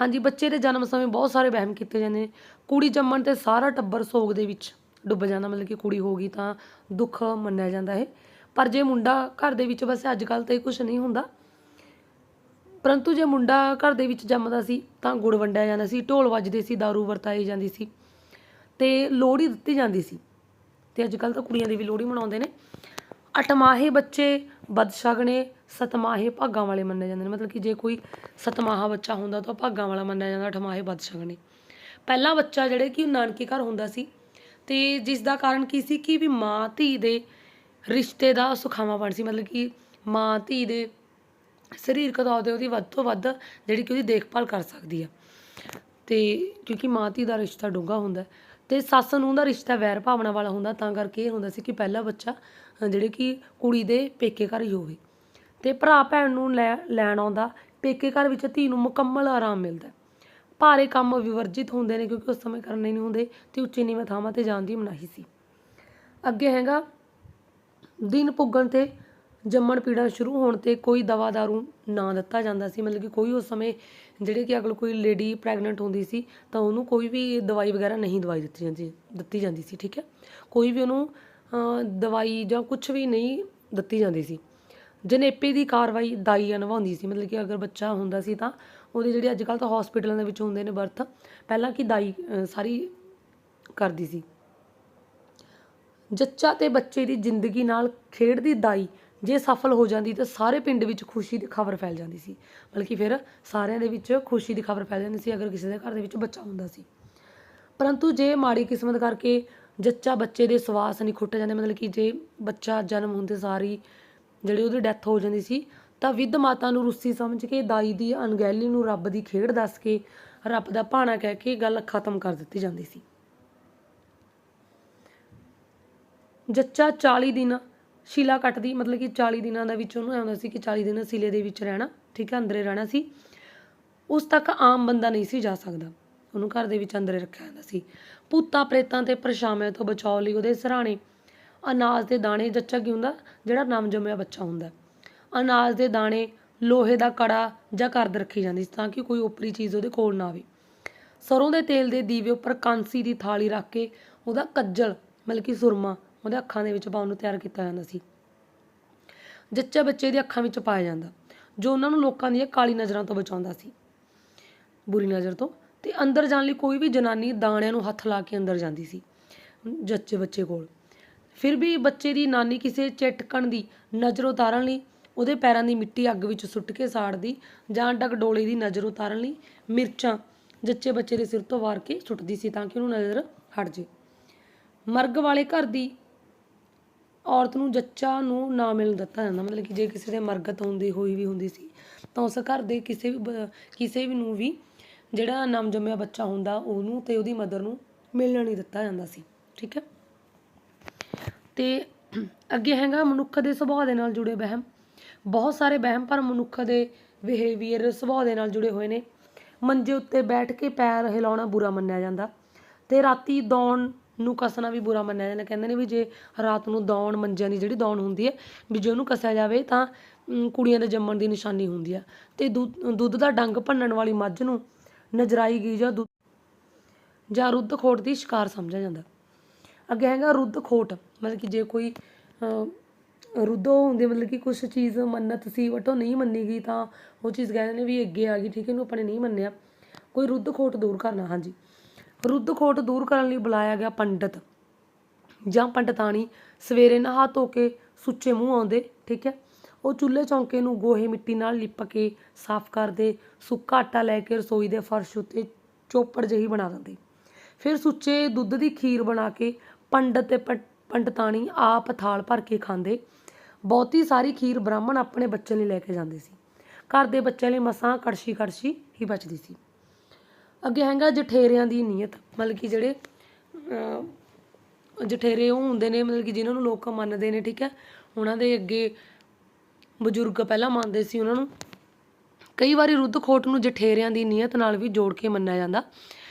ਹਾਂਜੀ, ਬੱਚੇ ਦੇ ਜਨਮ ਸਮੇਂ ਬਹੁਤ ਸਾਰੇ ਵਹਿਮ ਕੀਤੇ ਜਾਂਦੇ ਨੇ। ਕੁੜੀ ਜੰਮਣ ਤੇ ਸਾਰਾ ਟੱਬਰ ਸੋਗ ਦੇ ਵਿੱਚ ਡੁੱਬ ਜਾਂਦਾ, ਮਤਲਬ ਕਿ ਕੁੜੀ ਹੋ ਗਈ ਤਾਂ ਦੁੱਖ ਮੰਨਿਆ ਜਾਂਦਾ ਹੈ ਪਰ ਜੇ ਮੁੰਡਾ ਘਰ ਦੇ ਵਿੱਚ ਵੈਸੇ ਅੱਜ ਕੱਲ੍ਹ ਤਾਂ ਇਹ ਕੁਝ ਨਹੀਂ ਹੁੰਦਾ, ਪਰੰਤੂ ਜੇ ਮੁੰਡਾ ਘਰ ਦੇ ਵਿੱਚ ਜੰਮਦਾ ਸੀ ਤਾਂ ਗੁੜ ਵੰਡਿਆ ਜਾਂਦਾ ਸੀ, ਢੋਲ ਵੱਜਦੇ ਸੀ ਦਾਰੂ ਵਰਤਾਈ ਜਾਂਦੀ ਸੀ। ਤੇ ਲੋਹੜੀ ਦਿੱਤੀ ਜਾਂਦੀ ਸੀ। ਤੇ ਅੱਜ ਕੱਲ੍ਹ ਤਾਂ ਕੁੜੀਆਂ ਦੀ ਵੀ ਲੋਹੜੀ ਮਨਾਉਂਦੇ ਨੇ। ਅਟਮਾਹੇ ਬੱਚੇ ਬਦਸ਼ਗਨੇ ਸਤਮਾਹੇ ਭਾਗਾਂ ਵਾਲੇ ਮੰਨੇ ਜਾਂਦੇ ਨੇ। ਮਤਲਬ ਕਿ ਜੇ ਕੋਈ ਸਤਮਾਹਾ ਬੱਚਾ ਹੁੰਦਾ ਤਾਂ ਉਹ ਭਾਗਾਂ ਵਾਲਾ ਮੰਨਿਆ ਜਾਂਦਾ ਅਠਮਾਹੇ ਬਦਸ਼ਗਨੇ। ਪਹਿਲਾ ਬੱਚਾ ਜਿਹੜੇ ਕਿ ਉਹ ਨਾਨਕੇ ਘਰ ਹੁੰਦਾ ਸੀ ਤੇ ਜਿਸ ਦਾ ਕਾਰਨ ਕੀ ਸੀ ਕਿ ਵੀ ਮਾਂ ਧੀ ਦੇ ਰਿਸ਼ਤੇ ਦਾ ਸੁਖਾਵਾਂਪਣ ਸੀ। ਮਤਲਬ ਕਿ ਮਾਂ ਧੀ ਦੇ ਸਰੀਰਕ ਤੌਰ ਤੇ ਉਹਦੀ ਵੱਧ ਤੋਂ ਵੱਧ ਜਿਹੜੀ ਕਿ ਉਹਦੀ ਦੇਖਭਾਲ ਕਰ ਸਕਦੀ ਆ। ਤੇ ਕਿਉਂਕਿ ਮਾਂ ਧੀ ਦਾ ਰਿਸ਼ਤਾ ਡੂੰਘਾ ਹੁੰਦਾ। ਤੇ ਸੱਸ ਨੂੰ ਦਾ ਰਿਸ਼ਤਾ ਵੈਰ ਭਾਵਨਾ ਵਾਲਾ ਹੁੰਦਾ, ਤਾਂ ਕਰਕੇ ਇਹ ਹੁੰਦਾ ਸੀ ਕਿ ਪਹਿਲਾ ਬੱਚਾ ਜਿਹੜੇ ਕਿ ਕੁੜੀ ਦੇ ਪੇਕੇ ਘਰ ਹੀ ਹੋਵੇ। ਤੇ ਭਰਾ ਭੈਣ ਨੂੰ ਲੈ, ਲੈਣ ਆਉਂਦਾ, ਪੇਕੇ ਘਰ ਵਿੱਚ ਧੀ ਨੂੰ ਮੁਕੰਮਲ ਆਰਾਮ ਮਿਲਦਾ ਭਾਰੇ ਕੰਮ ਵਿਵਰਜਿਤ ਹੁੰਦੇ ਨੇ ਕਿਉਂਕਿ ਉਸ ਸਮੇਂ ਕਰਨੇ ਨਹੀਂ ਹੁੰਦੇ ਤੇ ਉੱਚੀ ਨੀਵੇਂ ਥਾਵਾਂ ਤੇ ਜਾਣ ਦੀ ਮਨਾਹੀ ਸੀ। ਅੱਗੇ ਹੈਗਾ, ਦਿਨ ਪੁੱਗਣ ਤੇ ਜੰਮਣ ਪੀੜਾ ਸ਼ੁਰੂ ਹੋਣ ਤੇ ਕੋਈ ਦਵਾ ਦਾਰੂ ਨਾ ਦਿੱਤਾ ਜਾਂਦਾ ਸੀ। ਮਤਲਬ ਕਿ ਕੋਈ ਉਸ ਸਮੇਂ ਜਿਹੜੇ ਕਿ ਅਗਲ ਕੋਈ ਲੇਡੀ ਪ੍ਰੈਗਨੈਂਟ ਹੁੰਦੀ ਸੀ, ਤਾਂ ਉਹਨੂੰ ਕੋਈ ਵੀ ਦਵਾਈ ਵਗੈਰਾ ਨਹੀਂ ਦਵਾਈ ਦਿੱਤੀ ਜਾਂਦੀ ਦਿੱਤੀ ਜਾਂਦੀ ਸੀ, ਠੀਕ ਹੈ? ਕੋਈ ਵੀ ਉਹਨੂੰ ਦਵਾਈ ਜਾਂ ਕੁਝ ਵੀ ਨਹੀਂ ਦਿੱਤੀ ਜਾਂਦੀ ਸੀ। ਜਨੇਪੇ ਦੀ ਕਾਰਵਾਈ ਦਾਈ ਨਿਭਾਉਂਦੀ ਸੀ। ਮਤਲਬ ਕਿ ਅਗਰ ਬੱਚਾ ਹੁੰਦਾ ਸੀ ਤਾਂ ਉਹਦੇ ਜਿਹੜੇ ਅੱਜ ਕੱਲ੍ਹ ਤਾਂ ਹਸਪੀਟਲਾਂ ਦੇ ਵਿੱਚ ਹੁੰਦੇ ਨੇ ਬਰਥ ਪਹਿਲਾਂ ਕਿ ਦਾਈ ਸਾਰੀ ਕਰਦੀ ਸੀ। ਜੱਚਾ ਤੇ ਬੱਚੇ ਦੀ ਜ਼ਿੰਦਗੀ ਨਾਲ ਖੇਡਦੀ ਦਾਈ ਜੇ ਸਫਲ ਹੋ ਜਾਂਦੀ ਤਾਂ ਸਾਰੇ ਪਿੰਡ ਵਿੱਚ ਖੁਸ਼ੀ ਦੀ ਖਬਰ ਫੈਲ ਜਾਂਦੀ ਸੀ। ਬਲਕਿ ਫਿਰ ਸਾਰਿਆਂ ਦੇ ਵਿੱਚ ਖੁਸ਼ੀ ਦੀ ਖਬਰ ਫੈਲ ਜਾਂਦੀ ਸੀ ਅਗਰ ਕਿਸੇ ਦੇ ਘਰ ਦੇ ਵਿੱਚ ਬੱਚਾ ਹੁੰਦਾ ਸੀ। ਪਰੰਤੂ ਜੇ ਮਾੜੀ ਕਿਸਮਤ ਕਰਕੇ ਜੱਚਾ ਬੱਚੇ ਦੇ ਸਵਾਸ ਨਹੀਂ ਖੁੱਟ ਜਾਂਦੇ, ਮਤਲਬ ਕਿ ਜੇ ਬੱਚਾ ਜਨਮ ਹੁੰਦੇ ਸਾਰੀ ਜਿਹੜੀ ਉਹਦੀ ਡੈਥ ਹੋ ਜਾਂਦੀ ਸੀ, ਤਾਂ ਵਿਧ ਮਾਤਾ ਨੂੰ ਰੁੱਸੀ ਸਮਝ ਕੇ, ਦਾਈ ਦੀ ਅਣਗਹਿਲੀ ਨੂੰ ਰੱਬ ਦੀ ਖੇਡ ਦੱਸ ਕੇ, ਰੱਬ ਦਾ ਭਾਣਾ ਕਹਿ ਕੇ ਗੱਲ ਖਤਮ ਕਰ ਦਿੱਤੀ ਜਾਂਦੀ ਸੀ। ਜੱਚਾ 40 ਦਿਨ ਸ਼ੀਲਾ ਕੱਟਦੀ, ਮਤਲਬ ਕਿ 40 ਦਿਨਾਂ ਦਾ ਵਿੱਚ ਉਹਨੂੰ ਐਂ ਸੀ ਕਿ 40 ਦਿਨ ਸਿਲੇ ਦੇ ਵਿੱਚ ਰਹਿਣਾ, ਠੀਕ ਹੈ, ਅੰਦਰੇ ਰਹਿਣਾ ਸੀ। ਉਸ ਤੱਕ ਆਮ ਬੰਦਾ ਨਹੀਂ ਸੀ ਜਾ ਸਕਦਾ। ਉਹਨੂੰ ਘਰ ਦੇ ਵਿੱਚ ਅੰਦਰੇ ਰੱਖਿਆ ਜਾਂਦਾ ਸੀ। ਭੂਤਾਂ, ਪ੍ਰੇਤਾਂ ਤੇ ਪਰਛਾਵਿਆਂ ਤੋਂ ਬਚਾਓ ਲਈ ਉਹਦੇ ਸਰਾਣੇ ਅਨਾਜ ਦੇ ਦਾਣੇ ਜੱਚਾ ਕੀ ਹੁੰਦਾ? ਜਿਹੜਾ ਨਵ ਜੰਮਿਆ ਬੱਚਾ ਹੁੰਦਾ। ਅਨਾਜ ਦੇ ਦਾਣੇ ਲੋਹੇ ਦਾ ਕੜਾ ਜਾਂ ਕਰਦ ਰੱਖੀ ਜਾਂਦੀ ਸੀ ਤਾਂ ਕਿ ਕੋਈ ਉਪਰੀ ਚੀਜ਼ ਉਹਦੇ ਕੋਲ ਨਾ ਆਵੇ। ਸਰੋਂ ਦੇ ਤੇਲ ਦੇ ਦੀਵੇ ਉੱਪਰ ਕਾਂਸੀ ਦੀ ਥਾਲੀ ਰੱਖ ਕੇ ਉਹਦਾ ਕੱਜਲ, ਮਤਲਬ ਕਿ ਸੁਰਮਾ ਉਹਦੇ ਅੱਖਾਂ ਦੇ ਵਿੱਚ ਪਾਉਣ ਨੂੰ ਤਿਆਰ ਕੀਤਾ ਜਾਂਦਾ ਸੀ। ਜੱਚਾ ਬੱਚੇ ਦੀ ਅੱਖਾਂ ਵਿੱਚ ਪਾਇਆ ਜਾਂਦਾ, ਜੋ ਉਹਨਾਂ ਨੂੰ ਲੋਕਾਂ ਦੀਆਂ ਕਾਲੀ ਨਜ਼ਰਾਂ ਤੋਂ ਬਚਾਉਂਦਾ ਸੀ। ਬੁਰੀ ਨਜ਼ਰ ਤੋਂ ਤੇ ਅੰਦਰ ਜਾਣ ਲਈ ਕੋਈ ਵੀ ਜਨਾਨੀ ਦਾਣਿਆਂ ਨੂੰ ਹੱਥ ਲਾ ਕੇ ਅੰਦਰ ਜਾਂਦੀ ਸੀ, ਜੱਚੇ ਬੱਚੇ ਕੋਲ। ਫਿਰ ਵੀ ਬੱਚੇ ਦੀ ਨਾਨੀ ਕਿਸੇ ਚਟਕਣ ਦੀ ਨਜ਼ਰ ਉਤਾਰਨ ਲਈ, ਉਹਦੇ ਪੈਰਾਂ ਦੀ ਮਿੱਟੀ ਅੱਗ ਵਿੱਚ ਸੁੱਟ ਕੇ ਸਾੜਦੀ ਜਾਂ ਡਗਡੋਲੇ ਦੀ ਨਜ਼ਰ ਉਤਾਰਨ ਲਈ ਮਿਰਚਾਂ ਜੱਚੇ ਬੱਚੇ ਦੇ ਸਿਰ ਤੋਂ ਵਾਰ ਕੇ ਸੁੱਟਦੀ ਸੀ ਤਾਂ ਕਿ ਉਹਨੂੰ ਨਜ਼ਰ ਹਟ ਜੇ। ਮਰਗ ਵਾਲੇ ਘਰ ਦੀ ਔਰਤ ਨੂੰ ਜੱਚਾ ਨੂੰ ਨਾ ਮਿਲਣ ਦਿੱਤਾ ਜਾਂਦਾ। ਮਤਲਬ ਕਿ ਜੇ ਕਿਸੇ ਦੇ ਮਰਗਤ ਹੁੰਦੀ ਹੋਈ ਵੀ ਹੁੰਦੀ ਸੀ, ਤਾਂ ਉਸ ਘਰ ਦੇ ਕਿਸੇ ਵੀ ਕਿਸੇ ਵੀ ਨੂੰ ਵੀ ਜਿਹੜਾ ਨਵ ਜੰਮਿਆ ਬੱਚਾ ਹੁੰਦਾ, ਉਹਨੂੰ ਤੇ ਉਹਦੀ ਮਦਰ ਨੂੰ ਮਿਲਣ ਨਹੀਂ ਦਿੱਤਾ ਜਾਂਦਾ ਸੀ। ਠੀਕ ਹੈ? ਤੇ ਅੱਗੇ ਹੈਗਾ ਮਨੁੱਖ ਦੇ ਸੁਭਾਅ ਦੇ ਨਾਲ ਜੁੜੇ ਵਹਿਮ। ਬਹੁਤ ਸਾਰੇ ਵਹਿਮ, ਪਰ ਮਨੁੱਖ ਦੇ ਬਿਹੇਵੀਅਰ ਸੁਭਾਅ ਦੇ ਨਾਲ ਜੁੜੇ ਹੋਏ ਨੇ। ਮੰਜੇ ਉੱਤੇ ਬੈਠ ਕੇ ਪੈਰ ਹਿਲਾਉਣਾ ਬੁਰਾ ਮੰਨਿਆ ਜਾਂਦਾ। ਤੇ ਰਾਤੀ ਦੌਣ ਨੂੰ ਕੱਸਣਾ ਵੀ ਬੁਰਾ ਮੰਨਿਆ ਜਾਂਦਾ। ਕਹਿੰਦੇ ਨੇ ਵੀ ਜੇ ਰਾਤ ਨੂੰ ਦੌਣ ਮੰਜਿਆਂ ਦੀ ਜਿਹੜੀ ਦੌਣ ਹੁੰਦੀ ਹੈ ਵੀ ਜੇ ਉਹਨੂੰ ਕੱਸਿਆ ਜਾਵੇ ਤਾਂ ਅਮ, ਕੁੜੀਆਂ ਦੇ ਜੰਮਣ ਦੀ ਨਿਸ਼ਾਨੀ ਹੁੰਦੀ ਆ। ਤੇ ਦੁੱਧ ਦੁੱਧ ਦਾ ਡੰਗ ਭੰਨਣ ਵਾਲੀ ਮੱਝ ਨੂੰ ਨਜ਼ਰਾਈ ਗਈ ਜਾਂ ਦੁੱਧ ਜਾਂ ਰੁੱਧ ਖੋਟ ਦੀ ਸ਼ਿਕਾਰ ਸਮਝਿਆ ਜਾਂਦਾ। ਅੱਗੇ ਹੈਗਾ ਰੁੱਧ ਖੋਟ ਮਤਲਬ ਕਿ ਜੇ ਕੋਈ ਅਹ, ਰੁੱਧੋ ਹੁੰਦੀ ਮਤਲਬ ਕਿ ਕੁਛ ਚੀਜ਼ ਮੰਨਤ ਸੀ ਵਟੋ ਨਹੀਂ ਮੰਨੀ ਗਈ ਤਾਂ ਉਹ ਚੀਜ਼ ਕਹਿੰਦੇ ਨੇ ਵੀ ਅੱਗੇ ਆ ਗਈ ਠੀਕ ਹੈ ਇਹਨੂੰ ਆਪਾਂ ਨੇ ਨਹੀਂ ਮੰਨਿਆ। ਕੋਈ ਰੁੱਧ ਖੋਟ ਦੂਰ ਕਰਨਾ ਹਾਂਜੀ। ਰੁੱਧ ਖੋਟ ਦੂਰ ਕਰਨ ਲਈ ਬੁਲਾਇਆ ਗਿਆ ਪੰਡਤ। ਜਾਂ ਪੰਡਤਾਣੀ ਸਵੇਰੇ ਨਹਾ ਧੋ ਕੇ ਸੁੱਚੇ ਮੂੰਹ ਆਉਂਦੇ, ਠੀਕ ਹੈ? ਉਹ ਚੁੱਲ੍ਹੇ ਚੌਂਕੇ ਨੂੰ ਗੋਹੇ ਮਿੱਟੀ ਨਾਲ ਲਿਪ ਕੇ ਸਾਫ਼ ਕਰਦੇ, ਸੁੱਕਾ ਆਟਾ ਲੈ ਕੇ ਰਸੋਈ ਦੇ ਫਰਸ਼ ਉੱਤੇ ਚੋਪੜ ਜਿਹੀ ਬਣਾ ਦਿੰਦੇ। ਫਿਰ ਸੁੱਚੇ ਦੁੱਧ ਦੀ ਖੀਰ ਬਣਾ ਕੇ ਪੰਡਤ ਤੇ ਪੰ- ਪੰਡਤਾਣੀ ਆਪ ਥਾਲ ਭਰ ਕੇ ਖਾਂਦੇ। ਬਹੁਤੀ ਸਾਰੀ ਖੀਰ ਬ੍ਰਾਹਮਣ ਆਪਣੇ ਬੱਚੇ ਲਈ ਲੈ ਕੇ ਜਾਂਦੇ ਸੀ। ਘਰ ਦੇ ਬੱਚਿਆਂ ਲਈ ਮਸਾਂ ਕੜਛੀ ਕੜਛੀ ਹੀ ਬਚਦੀ ਸੀ। ਅੱਗੇ ਹੈਗਾ ਜਠੇਰਿਆਂ ਦੀ ਨੀਅਤ, ਮਤਲਬ ਕਿ ਜਿਹੜੇ ਜਠੇਰੇ ਉਹ ਹੁੰਦੇ ਨੇ, ਮਤਲਬ ਕਿ ਜਿਨ੍ਹਾਂ ਨੂੰ ਲੋਕ ਮੰਨਦੇ ਨੇ, ਠੀਕ ਹੈ? ਉਹਨਾਂ ਦੇ ਅੱਗੇ ਬਜ਼ੁਰਗ ਪਹਿਲਾਂ ਮੰਨਦੇ ਸੀ ਉਹਨਾਂ ਨੂੰ। ਕਈ ਵਾਰੀ ਰੁੱਧ ਖੋਟ ਨੂੰ ਜਠੇਰਿਆਂ ਦੀ ਨੀਅਤ ਨਾਲ ਵੀ ਜੋੜ ਕੇ ਮੰਨਿਆ ਜਾਂਦਾ।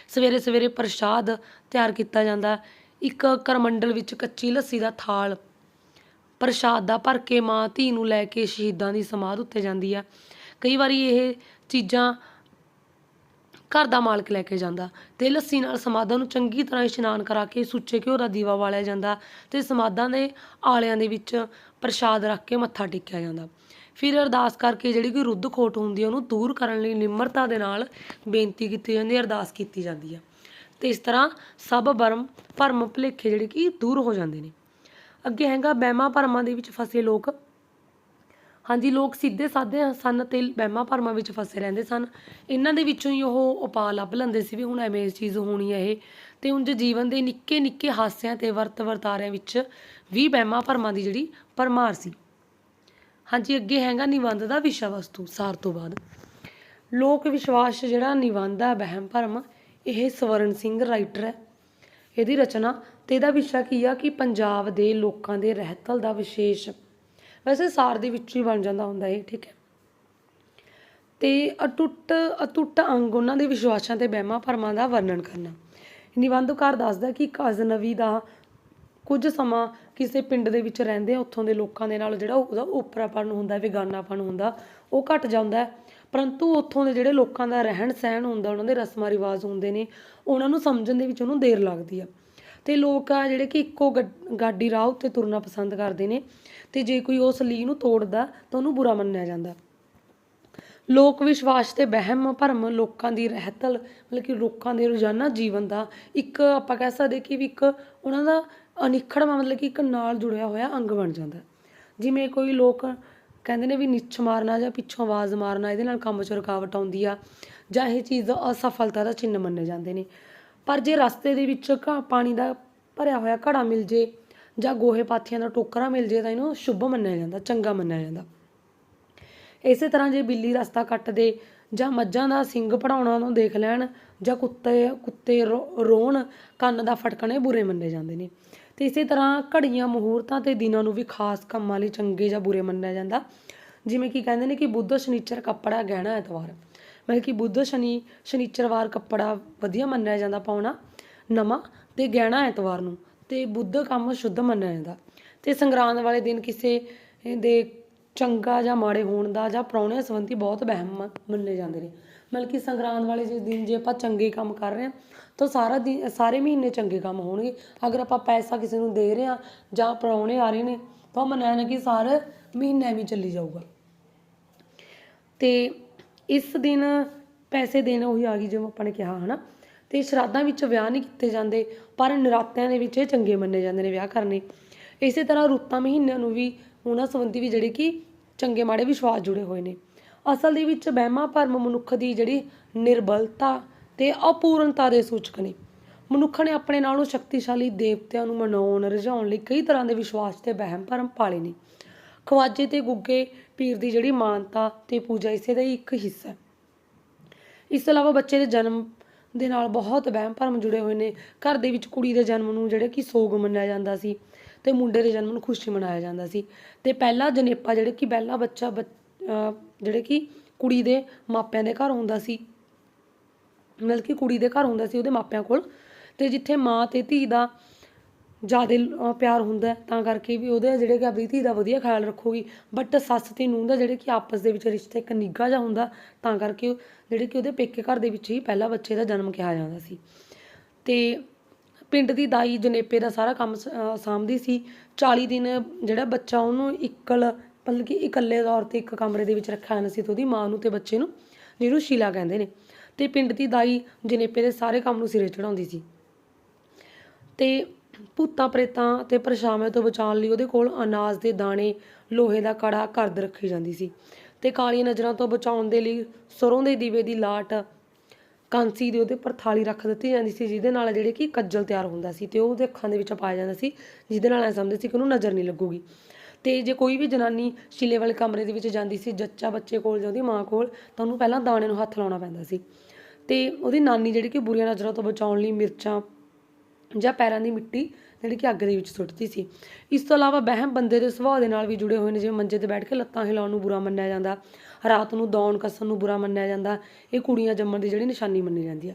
ਸਵੇਰੇ ਸਵੇਰੇ ਪ੍ਰਸ਼ਾਦ ਤਿਆਰ ਕੀਤਾ ਜਾਂਦਾ। ਇੱਕ ਕਰਮੰਡਲ ਵਿੱਚ ਕੱਚੀ ਲੱਸੀ ਦਾ ਥਾਲ, ਪ੍ਰਸ਼ਾਦ ਦਾ ਭਰ ਕੇ ਮਾਂ ਧੀ ਨੂੰ ਲੈ ਕੇ ਸ਼ਹੀਦਾਂ ਦੀ ਸਮਾਧ ਉੱਤੇ ਜਾਂਦੀ ਆ। ਕਈ ਵਾਰੀ ਇਹ ਚੀਜ਼ਾਂ ਘਰ ਦਾ ਮਾਲਕ ਲੈ ਕੇ ਜਾਂਦਾ। ਤੇ ਲੱਸੀ ਨਾਲ ਸਮਾਧਾਂ ਨੂੰ ਚੰਗੀ ਤਰ੍ਹਾਂ ਇਸ਼ਨਾਨ ਕਰਾ ਕੇ ਸੁੱਚੇ ਘਿਓ ਦਾ ਦੀਵਾ ਵਾਲਿਆ ਜਾਂਦਾ ਤੇ ਸਮਾਧਾਂ ਦੇ ਆਲਿਆਂ ਦੇ ਵਿੱਚ ਪ੍ਰਸ਼ਾਦ ਰੱਖ ਕੇ ਮੱਥਾ ਟੇਕਿਆ ਜਾਂਦਾ। ਫਿਰ ਅਰਦਾਸ ਕਰਕੇ ਜਿਹੜੀ ਕਿ ਰੁੱਧ ਖੋਟ ਹੁੰਦੀ ਹੈ ਉਹਨੂੰ ਦੂਰ ਕਰਨ ਲਈ ਨਿਮਰਤਾ ਦੇ ਨਾਲ ਬੇਨਤੀ ਕੀਤੀ ਜਾਂਦੀ ਹੈ ਅਰਦਾਸ ਕੀਤੀ ਜਾਂਦੀ ਹੈ ਤੇ ਇਸ ਤਰ੍ਹਾਂ ਸਭ ਬਰਮ ਭਰਮ ਭੁਲੇਖੇ ਜਿਹੜੇ ਕਿ ਦੂਰ ਹੋ ਜਾਂਦੇ ਨੇ। ਅੱਗੇ ਹੈਗਾ ਵਹਿਮਾਂ ਭਰਮਾਂ ਦੇ ਵਿੱਚ ਫਸੇ ਲੋਕ ਹਾਂਜੀ, ਲੋਕ ਸਿੱਧੇ ਸਾਦੇ ਸਨ ਤੇ ਵਹਿਮਾਂ ਭਰਮਾਂ ਵਿੱਚ ਫਸੇ ਰਹਿੰਦੇ ਸਨ। ਇਹਨਾਂ ਦੇ ਵਿੱਚੋਂ ਹੀ ਉਹ ਉਪਾਅ ਲੱਭ ਲੈਂਦੇ ਸੀ ਵੀ ਹੁਣ ਐਵੇਂ ਇਸ ਚੀਜ਼ ਹੋਣੀ ਹੈ ਇਹ। ਤੇ ਉਂਝ ਜੀਵਨ ਦੇ ਨਿੱਕੇ ਨਿੱਕੇ ਹਾਸਿਆਂ ਤੇ ਵਰਤ ਵਰਤਾਰਿਆਂ ਵਿੱਚ ਵੀ ਵਹਿਮਾਂ ਭਰਮਾਂ ਦੀ ਜਿਹੜੀ ਭਰਮਾਰ ਸੀ। ਹਾਂਜੀ, ਅੱਗੇ ਹੈਗਾ ਨਿਬੰਧ ਦਾ ਵਿਸ਼ਾ ਵਸਤੂ, ਸਾਰ ਤੋਂ ਬਾਅਦ। ਲੋਕ ਵਿਸ਼ਵਾਸ ਜਿਹੜਾ ਨਿਬੰਧ ਹੈ, ਵਹਿਮ ਭਰਮ, ਇਹ ਸਵਰਨ ਸਿੰਘ ਰਾਈਟਰ ਹੈ। ਇਹਦੀ ਰਚਨਾ ਤੇ ਇਹਦਾ ਵਿਸ਼ਾ ਕੀ ਆ ਕਿ ਪੰਜਾਬ ਦੇ ਲੋਕਾਂ ਦੇ ਰਹਿਤਲ ਦਾ ਵਿਸ਼ੇਸ਼ ਵੈਸੇ ਸਾਰ ਦੇ ਵਿੱਚ ਹੀ ਬਣ ਜਾਂਦਾ ਹੁੰਦਾ ਇਹ, ਠੀਕ ਹੈ। ਤੇ ਅਟੁੱਟ ਅਟੁੱਟ ਅੰਗ ਉਹਨਾਂ ਦੇ ਵਿਸ਼ਵਾਸਾਂ ਤੇ ਵਹਿਮਾਂ ਭਰਮਾਂ ਦਾ ਵਰਣਨ ਕਰਨਾ। ਨਿਬੰਧਕਾਰ ਦੱਸਦਾ ਕਿ ਇੱਕ ਅਜਨਬੀ ਦਾ ਕੁਝ ਸਮਾਂ ਕਿਸੇ ਪਿੰਡ ਦੇ ਵਿੱਚ ਰਹਿੰਦੇ ਉੱਥੋਂ ਦੇ ਲੋਕਾਂ ਦੇ ਨਾਲ ਜਿਹੜਾ ਉਹਦਾ ਉਪਰਾਪਣ ਹੁੰਦਾ ਵਿਗਾਨਾਪਣ ਹੁੰਦਾ, ਉਹ ਘਟ ਜਾਂਦਾ ਪਰੰਤੂ ਉੱਥੋਂ ਦੇ ਜਿਹੜੇ ਲੋਕਾਂ ਦਾ ਰਹਿਣ ਸਹਿਣ ਹੁੰਦਾ, ਉਹਨਾਂ ਦੇ ਰਸਮਾਂ ਰਿਵਾਜ ਹੁੰਦੇ ਨੇ, ਉਹਨਾਂ ਨੂੰ ਸਮਝਣ ਦੇ ਵਿੱਚ ਉਹਨੂੰ ਦੇਰ ਲੱਗਦੀ ਆ। ਤੇ ਲੋਕ ਆ ਜਿਹੜੇ ਕਿ ਇੱਕੋ ਗੱਡ- ਗਾਡੀ ਰਾਹ ਉੱਤੇ ਤੁਰਨਾ ਪਸੰਦ ਕਰਦੇ ਨੇ ਤੇ ਜੇ ਕੋਈ ਉਸ ਲੀਹ ਨੂੰ ਤੋੜਦਾ ਤਾਂ ਉਹਨੂੰ ਬੁਰਾ ਮੰਨਿਆ ਜਾਂਦਾ। ਲੋਕ ਵਿਸ਼ਵਾਸ ਤੇ ਵਹਿਮ, ਭਰਮ ਲੋਕਾਂ ਦੀ ਰਹਿਤਲ, ਮਤਲਬ ਕਿ ਲੋਕਾਂ ਦੇ ਰੋਜ਼ਾਨਾ ਜੀਵਨ ਦਾ ਇੱਕ ਆਪਾਂ ਕਹਿ ਸਕਦੇ ਕਿ ਵੀ ਇੱਕ ਉਹਨਾਂ ਦਾ ਅਨਿੱਖੜਵਾਂ, ਮਤਲਬ ਕਿ ਇੱਕ ਨਾਲ ਜੁੜਿਆ ਹੋਇਆ ਅੰਗ ਬਣ ਜਾਂਦਾ। ਜਿਵੇਂ ਕੋਈ ਲੋਕ ਕਹਿੰਦੇ ਨੇ ਵੀ ਨਿੱਛ ਮਾਰਨਾ ਜਾਂ ਪਿੱਛੋਂ ਆਵਾਜ਼ ਮਾਰਨਾ, ਇਹਦੇ ਨਾਲ ਕੰਮ 'ਚ ਰੁਕਾਵਟ ਆਉਂਦੀ ਆ ਜਾਂ ਇਹ ਚੀਜ਼ ਅਸਫਲਤਾ ਦਾ ਚਿੰਨ੍ਹ ਮੰਨੇ ਜਾਂਦੇ ਨੇ। ਪਰ ਜੇ ਰਸਤੇ ਦੇ ਵਿੱਚ ਘਾ- ਪਾਣੀ ਦਾ ਭਰਿਆ ਹੋਇਆ ਘੜਾ ਮਿਲ ਜੇ ਜਾਂ ਗੋਹੇ ਪਾਥੀਆਂ ਦਾ ਟੋਕਰਾ ਮਿਲ ਜੇ ਤਾਂ ਇਹਨੂੰ ਸ਼ੁਭ ਮੰਨਿਆ ਜਾਂਦਾ, ਚੰਗਾ ਮੰਨਿਆ ਜਾਂਦਾ। ਇਸੇ ਤਰ੍ਹਾਂ ਜੇ ਬਿੱਲੀ ਰਸਤਾ ਕੱਟਦੇ ਜਾਂ ਮੱਝਾਂ ਦਾ ਸਿੰਗ ਪੜਾਉਣਾ ਨੂੰ ਦੇਖ ਲੈਣ ਜਾਂ ਕੁੱਤੇ ਕੁੱਤੇ ਰੋ- ਰੋਣ, ਕੰਨ ਦਾ ਫਟਕਣੇ ਬੁਰੇ ਮੰਨੇ ਜਾਂਦੇ ਨੇ। ਤੇ ਇਸੇ ਤਰ੍ਹਾਂ ਘੜੀਆਂ ਮਹੂਰਤਾਂ ਤੇ ਦਿਨਾਂ ਨੂੰ ਵੀ ਖਾਸ ਕੰਮਾਂ ਲਈ ਚੰਗੇ ਜਾਂ ਬੁਰੇ ਮੰਨਿਆ ਜਾਂਦਾ। ਜਿਵੇਂ ਕਿ ਕਹਿੰਦੇ ਨੇ ਕਿ ਬੁੱਧ ਸ਼ਨੀਚਰ ਕੱਪੜਾ ਗਹਿਣਾ ਐਤਵਾਰ। ਮਤਲਬ ਕਿ ਬੁੱਧ ਸ਼ਨੀ, ਸ਼ਨੀਚਰਵਾਰ ਕੱਪੜਾ ਵਧੀਆ ਮੰਨਿਆ ਜਾਂਦਾ ਪਾਉਣਾ, ਨਵਾਂ ਤੇ ਗਹਿਣਾ ਐਤਵਾਰ ਨੂੰ, ਤੇ ਬੁੱਧ ਕੰਮ ਸ਼ੁੱਧ ਮੰਨਿਆ ਜਾਂਦਾ। ਤੇ ਸੰਗਰਾਂਦ ਵਾਲੇ ਦਿਨ ਕਿਸੇ ਦੇ ਚੰਗਾ ਜਾਂ ਮਾੜੇ ਹੋਣ ਦਾ ਜਾਂ ਪ੍ਰਾਹੁਣਿਆਂ ਸੰਬੰਧੀ ਬਹੁਤ ਵਹਿਮ ਮੰਨੇ ਜਾਂਦੇ ਨੇ। ਮਤਲਬ ਕਿ ਸੰਗਰਾਂਦ ਵਾਲੇ ਜੇ ਦਿਨ ਜੇ ਆਪਾਂ ਚੰਗੇ ਕੰਮ ਕਰ ਰਹੇ ਹਾਂ, ਤਾਂ ਸਾਰਾ ਦਿਨ, ਸਾਰੇ ਮਹੀਨੇ ਚੰਗੇ ਕੰਮ ਹੋਣਗੇ। ਅਗਰ ਆਪਾਂ ਪੈਸਾ ਕਿਸੇ ਨੂੰ ਦੇ ਰਹੇ ਹਾਂ ਜਾਂ ਪ੍ਰਾਹੁਣੇ ਆ ਰਹੇ ਨੇ, ਤਾਂ ਉਹ ਮੰਨਿਆ ਨਾ ਕਿ ਸਾਰਾ ਮਹੀਨਾ ਵੀ ਚੱਲੀ ਜਾਊਗਾ। ਤੇ ਇਸ ਦਿਨ ਪੈਸੇ ਦੇਣਾ ਉਹੀ ਆ ਗਈ ਜਿਵੇਂ ਆਪਾਂ ਨੇ ਕਿਹਾ, ਹਨਾ? ਤੇ ਸ਼ਰਾਧਾਂ ਵਿੱਚ ਵਿਆਹ ਨਹੀਂ ਕੀਤੇ ਜਾਂਦੇ, ਪਰ ਨਰਾਤਿਆਂ ਦੇ ਵਿੱਚ ਇਹ ਚੰਗੇ ਮੰਨੇ ਜਾਂਦੇ ਨੇ ਵਿਆਹ ਕਰਨੇ। ਇਸੇ ਤਰ੍ਹਾਂ ਰੁੱਤਾਂ ਮਹੀਨਿਆਂ ਨੂੰ ਵੀ, ਉਹਨਾਂ ਸੰਬੰਧੀ ਵੀ ਜਿਹੜੇ ਕਿ ਚੰਗੇ ਮਾੜੇ ਵਿਸ਼ਵਾਸ ਜੁੜੇ ਹੋਏ ਨੇ। ਅਸਲ ਦੇ ਵਿੱਚ ਵਹਿਮਾਂ ਭਰਮ ਮਨੁੱਖ ਦੀ ਜਿਹੜੀ ਨਿਰਬਲਤਾ ਤੇ ਅਪੂਰਨਤਾ ਦੇ ਸੂਚਕ ਨੇ। ਮਨੁੱਖ ਨੇ ਆਪਣੇ ਨਾਲੋਂ ਸ਼ਕਤੀਸ਼ਾਲੀ ਦੇਵਤਿਆਂ ਨੂੰ ਮਨਾਉਣ ਰਝਾਉਣ ਲਈ ਕਈ ਤਰ੍ਹਾਂ ਦੇ ਵਿਸ਼ਵਾਸ ਤੇ ਵਹਿਮ ਭਰਮ ਪਾਲੇ ਨੇ। ਖਵਾਜੇ ਤੇ ਗੁੱਗੇ ਪੀਰ ਦੀ ਜਿਹੜੀ ਮਾਨਤਾ ਤੇ ਪੂਜਾ ਇਸੇ ਦਾ ਹੀ ਇੱਕ ਹਿੱਸਾ ਹੈ। ਇਸ ਤੋਂ ਇਲਾਵਾ ਬੱਚੇ ਦੇ ਜਨਮ ਦੇ ਨਾਲ ਬਹੁਤ ਵਹਿਮ ਭਰਮ ਜੁੜੇ ਹੋਏ ਨੇ। ਘਰ ਦੇ ਵਿੱਚ ਕੁੜੀ ਦੇ ਜਨਮ ਨੂੰ ਜਿਹੜੇ ਕਿ ਸੋਗ ਮੰਨਿਆ ਜਾਂਦਾ ਸੀ ਤੇ ਮੁੰਡੇ ਦੇ ਜਨਮ ਨੂੰ ਖੁਸ਼ੀ ਮਨਾਇਆ ਜਾਂਦਾ ਸੀ। ਤੇ ਪਹਿਲਾ ਜਨੇਪਾ ਜਿਹੜੇ ਕਿ ਪਹਿਲਾ ਬੱਚਾ ਬੱਚ- ਜਿਹੜੇ ਕਿ ਕੁੜੀ ਦੇ ਮਾਪਿਆਂ ਦੇ ਘਰ ਹੁੰਦਾ ਸੀ। ਮਤਲਬ ਕਿ ਕੁੜੀ ਦੇ ਘਰ ਹੁੰਦਾ ਸੀ ਉਹਦੇ ਮਾਪਿਆਂ ਕੋਲ। ਤੇ ਜਿੱਥੇ ਮਾਂ ਤੇ ਧੀ ਦਾ ਜ਼ਿਆਦਾ ਪਿਆਰ ਹੁੰਦਾ ਤਾਂ ਕਰਕੇ ਵੀ ਉਹਦੇ ਜਿਹੜੇ ਕਿ ਆਪਣੀ ਧੀ ਦਾ ਵਧੀਆ ਖਿਆਲ ਰੱਖੂਗੀ। ਬਟ ਸੱਸ ਤੇ ਨੂੰਹ ਦਾ ਜਿਹੜੇ ਕਿ ਆਪਸ ਦੇ ਵਿੱਚ ਰਿਸ਼ਤਾ ਇੱਕ ਨਿੱਘਾ ਜਿਹਾ ਹੁੰਦਾ, ਤਾਂ ਕਰਕੇ ਜਿਹੜੇ ਕਿ ਉਹਦੇ ਪੇਕੇ ਘਰ ਦੇ ਵਿੱਚ ਹੀ ਪਹਿਲਾ ਬੱਚੇ ਦਾ ਜਨਮ ਕਿਹਾ ਜਾਂਦਾ ਸੀ। ਤੇ ਪਿੰਡ ਦੀ ਦਾਈ ਜਨੇਪੇ ਦਾ ਸਾਰਾ ਕੰਮ ਸ- ਸਾਂਭਦੀ ਸੀ। 40 ਦਿਨ ਜਿਹੜਾ ਬੱਚਾ ਉਹਨੂੰ ਇਕਲ, ਮਤਲਬ ਕਿ ਇਕੱਲੇ ਤੌਰ ਤੇ ਇੱਕ ਕਮਰੇ ਦੇ ਵਿੱਚ ਰੱਖਿਆ ਜਾਂਦਾ ਸੀ ਤੇ ਉਹਦੀ ਮਾਂ ਨੂੰ ਤੇ ਬੱਚੇ ਨੂੰ ਜਿਹਨੂੰ ਸ਼ੀਲਾ ਕਹਿੰਦੇ ਨੇ। ਤੇ ਪਿੰਡ ਦੀ ਦਾਈ ਜਨੇਪੇ ਦੇ ਸਾਰੇ ਕੰਮ ਨੂੰ ਸਿਰੇ ਚੜਾਉਂਦੀ ਸੀ। ਤੇ ਭੂਤਾਂ, ਪ੍ਰੇਤਾਂ ਤੇ ਪਰਛਾਵੇਂ ਤੋਂ ਬਚਾਉਣ ਲਈ ਉਹਦੇ ਕੋਲ ਅਨਾਜ ਦੇ ਦਾਣੇ, ਲੋਹੇ ਦਾ ਕੜਾ ਕਰਦ ਰੱਖੀ ਜਾਂਦੀ ਸੀ ਤੇ ਕਾਲੀਆਂ ਨਜ਼ਰਾਂ ਤੋਂ ਬਚਾਉਣ ਦੇ ਲਈ ਸਰੋਂ ਦੇ ਦੀਵੇ ਦੀ ਲਾਟ, ਕਾਂਸੀ ਦੇ ਉਹਦੇ ਉੱਪਰ ਥਾਲੀ ਰੱਖ ਦਿੱਤੀ ਜਾਂਦੀ ਸੀ, ਜਿਹਦੇ ਨਾਲ ਜਿਹੜੇ ਕਿ ਕੱਜਲ ਤਿਆਰ ਹੁੰਦਾ ਸੀ ਤੇ ਉਹ ਉਹਦੇ ਅੱਖਾਂ ਦੇ ਵਿੱਚ ਪਾਇਆ ਜਾਂਦਾ ਸੀ, ਜਿਹਦੇ ਨਾਲ ਐ ਸਮਝਦੇ ਸੀ ਕਿ ਉਹਨੂੰ ਨਜ਼ਰ ਨਹੀਂ ਲੱਗੂਗੀ। ਤੇ ਜੇ ਕੋਈ ਵੀ ਜਨਾਨੀ ਸ਼ੀਲੇ ਵਾਲੇ ਕਮਰੇ ਦੇ ਵਿੱਚ ਜਾਂਦੀ ਸੀ, ਜੱਚਾ ਬੱਚੇ ਕੋਲ ਜਾਂ ਉਹਦੀ ਮਾਂ ਕੋਲ, ਤਾਂ ਉਹਨੂੰ ਪਹਿਲਾਂ ਦਾਣੇ ਨੂੰ ਹੱਥ ਲਾਉਣਾ ਪੈਂਦਾ ਸੀ। ਤੇ ਉਹਦੀ ਨਾਨੀ ਜਿਹੜੀ ਕਿ ਬੁਰੀਆਂ ਨਜ਼ਰਾਂ ਤੋਂ ਬਚਾਉਣ ਲਈ ਮਿਰਚਾਂ ਜਾਂ ਪੈਰਾਂ ਦੀ ਮਿੱਟੀ ਜਿਹੜੀ ਕਿ ਅੱਗ ਦੇ ਵਿੱਚ ਸੁੱਟਦੀ ਸੀ। ਇਸ ਤੋਂ ਇਲਾਵਾ ਵਹਿਮ ਬੰਦੇ ਦੇ ਸੁਭਾਅ ਦੇ ਨਾਲ ਵੀ ਜੁੜੇ ਹੋਏ ਨੇ, ਜਿਵੇਂ ਮੰਜੇ ਤੇ ਬੈਠ ਕੇ ਲੱਤਾਂ ਹਿਲਾਉਣ ਨੂੰ ਬੁਰਾ ਮੰਨਿਆ ਜਾਂਦਾ, ਰਾਤ ਨੂੰ ਦੌਣ ਕੱਸਣ ਨੂੰ ਬੁਰਾ ਮੰਨਿਆ ਜਾਂਦਾ, ਇਹ ਕੁੜੀਆਂ ਜੰਮਣ ਦੀ ਜਿਹੜੀ ਨਿਸ਼ਾਨੀ ਮੰਨੀ ਜਾਂਦੀ ਆ।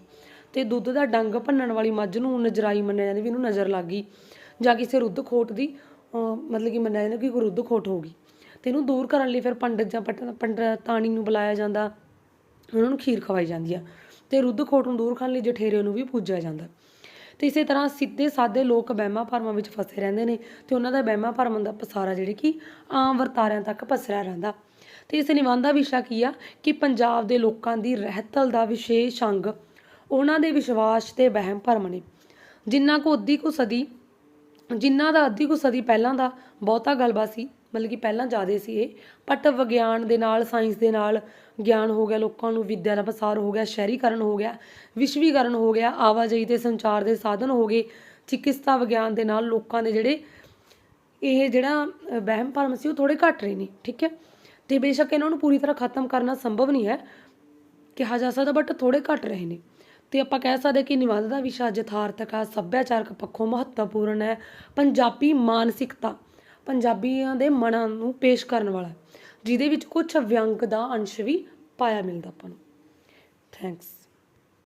ਤੇ ਦੁੱਧ ਦਾ ਡੰਗ ਭੰਨਣ ਵਾਲੀ ਮੱਝ ਨੂੰ ਨਜ਼ਰਾਈ ਮੰਨਿਆ ਜਾਂਦਾ ਵੀ ਇਹਨੂੰ ਨਜ਼ਰ ਲੱਗ ਗਈ, ਜਾਂ ਕਿਸੇ ਰੁੱਧ ਖੋਟ ਦੀ ਮਤਲਬ ਕਿ ਮੰਨਿਆ ਜਾਂਦਾ ਕਿ ਕੋਈ ਰੁੱਧ ਖੋਟ ਹੋ ਗਈ। ਤੇ ਇਹਨੂੰ ਦੂਰ ਕਰਨ ਲਈ ਫਿਰ ਪੰਡਤ ਜਾਂ ਪਟ- ਪੰਡਤਾਣੀ ਨੂੰ ਬੁਲਾਇਆ ਜਾਂਦਾ, ਉਹਨਾਂ ਨੂੰ ਖੀਰ ਖਵਾਈ ਜਾਂਦੀ ਆ। ਤੇ ਰੁੱਧ ਖੋਟ ਨੂੰ ਦੂਰ ਕਰਨ ਲਈ ਜਠੇਰੇ ਨੂੰ ਵੀ ਪੂਜਿਆ ਜਾਂਦਾ। ਤੇ ਇਸੇ ਤਰ੍ਹਾਂ ਸਿੱਧੇ ਸਾਦੇ ਲੋਕ ਵਹਿਮਾਂ ਭਰਮਾਂ ਵਿੱਚ ਫਸੇ ਰਹਿੰਦੇ ਨੇ ਤੇ ਉਹਨਾਂ ਦਾ ਵਹਿਮਾਂ ਭਰਮਾਂ ਦਾ ਪਸਾਰਾ ਜਿਹੜੇ ਕਿ ਆਮ ਵਰਤਾਰਿਆਂ ਤੱਕ ਪਸਰਿਆ ਰਹਿੰਦਾ। ਤੇ ਇਸ ਨਿਬੰਧ ਦਾ ਵਿਸ਼ਾ ਕੀ ਆ? ਕਿ ਪੰਜਾਬ ਦੇ ਲੋਕਾਂ ਦੀ ਰਹਿਤਲ ਦਾ ਵਿਸ਼ੇਸ਼ ਅੰਗ ਉਹਨਾਂ ਦੇ ਵਿਸ਼ਵਾਸ ਤੇ ਵਹਿਮ ਭਰਮ ਨੇ। ਜਿੰਨਾ ਕੋ ਅੱਧੀ ਕੁ ਸਦੀ ਜਿਨ੍ਹਾਂ ਦਾ ਅੱਧੀ ਕੁ ਸਦੀ ਪਹਿਲਾਂ ਦਾ ਬਹੁਤਾ ਗੱਲਬਾਤ ਸੀ ਮਤਲਬ ਕਿ ਪਹਿਲਾਂ ਜ਼ਿਆਦਾ ਸੀ ਇਹ ਬਟ ਵਿਗਿਆਨ ਦੇ ਨਾਲ ਸਾਇੰਸ ਦੇ ਨਾਲ ਗਿਆਨ ਹੋ ਗਿਆ, ਲੋਕਾਂ ਨੂੰ ਵਿੱਦਿਆ ਦਾ ਪ੍ਰਸਾਰ ਹੋ ਗਿਆ, ਸ਼ਹਿਰੀਕਰਨ ਹੋ ਗਿਆ, ਵਿਸ਼ਵੀਕਰਨ ਹੋ ਗਿਆ, ਆਵਾਜਾਈ ਤੇ ਸੰਚਾਰ ਦੇ ਸਾਧਨ ਹੋ ਗਏ, ਚਿਕਿਤਸਾ ਵਿਗਿਆਨ ਦੇ ਨਾਲ ਲੋਕਾਂ ਦੇ ਜਿਹੜੇ ਇਹ ਜਿਹੜਾ ਵਹਿਮ ਭਰਮ ਸੀ ਉਹ ਥੋੜੇ ਘਟ ਰਹੇ ਨੇ, ਠੀਕ ਹੈ? ਤੇ ਬੇਸ਼ੱਕ ਇਹਨਾਂ ਨੂੰ ਪੂਰੀ ਤਰ੍ਹਾਂ ਖਤਮ ਕਰਨਾ ਸੰਭਵ ਨਹੀਂ ਹੈ, ਕਿਹਾ ਜਾ ਸਕਦਾ ਬਟ ਥੋੜੇ ਘਟ ਰਹੇ ਨੇ। ਤੇ ਆਪਾਂ ਕਹਿ ਸਕਦੇ ਕਿ ਨਿਬੰਧ ਦਾ ਵਿਸ਼ਾ ਯਥਾਰਥਕ ਆ ਸੱਭਿਆਚਾਰਕ ਪੱਖੋਂ ਮਹੱਤਵਪੂਰਨ ਹੈ, ਪੰਜਾਬੀ ਮਾਨਸਿਕਤਾ। ਪੰਜਾਬੀਆਂ ਦੇ ਮਨਾਂ ਨੂੰ ਪੇਸ਼ ਕਰਨ ਵਾਲਾ ਜਿਹਦੇ ਵਿੱਚ ਕੁਝ ਵਿਅੰਗ ਦਾ ਅੰਸ਼ ਵੀ ਪਾਇਆ ਮਿਲਦਾ ਆਪਾਂ ਨੂੰ। ਥੈਂਕਸ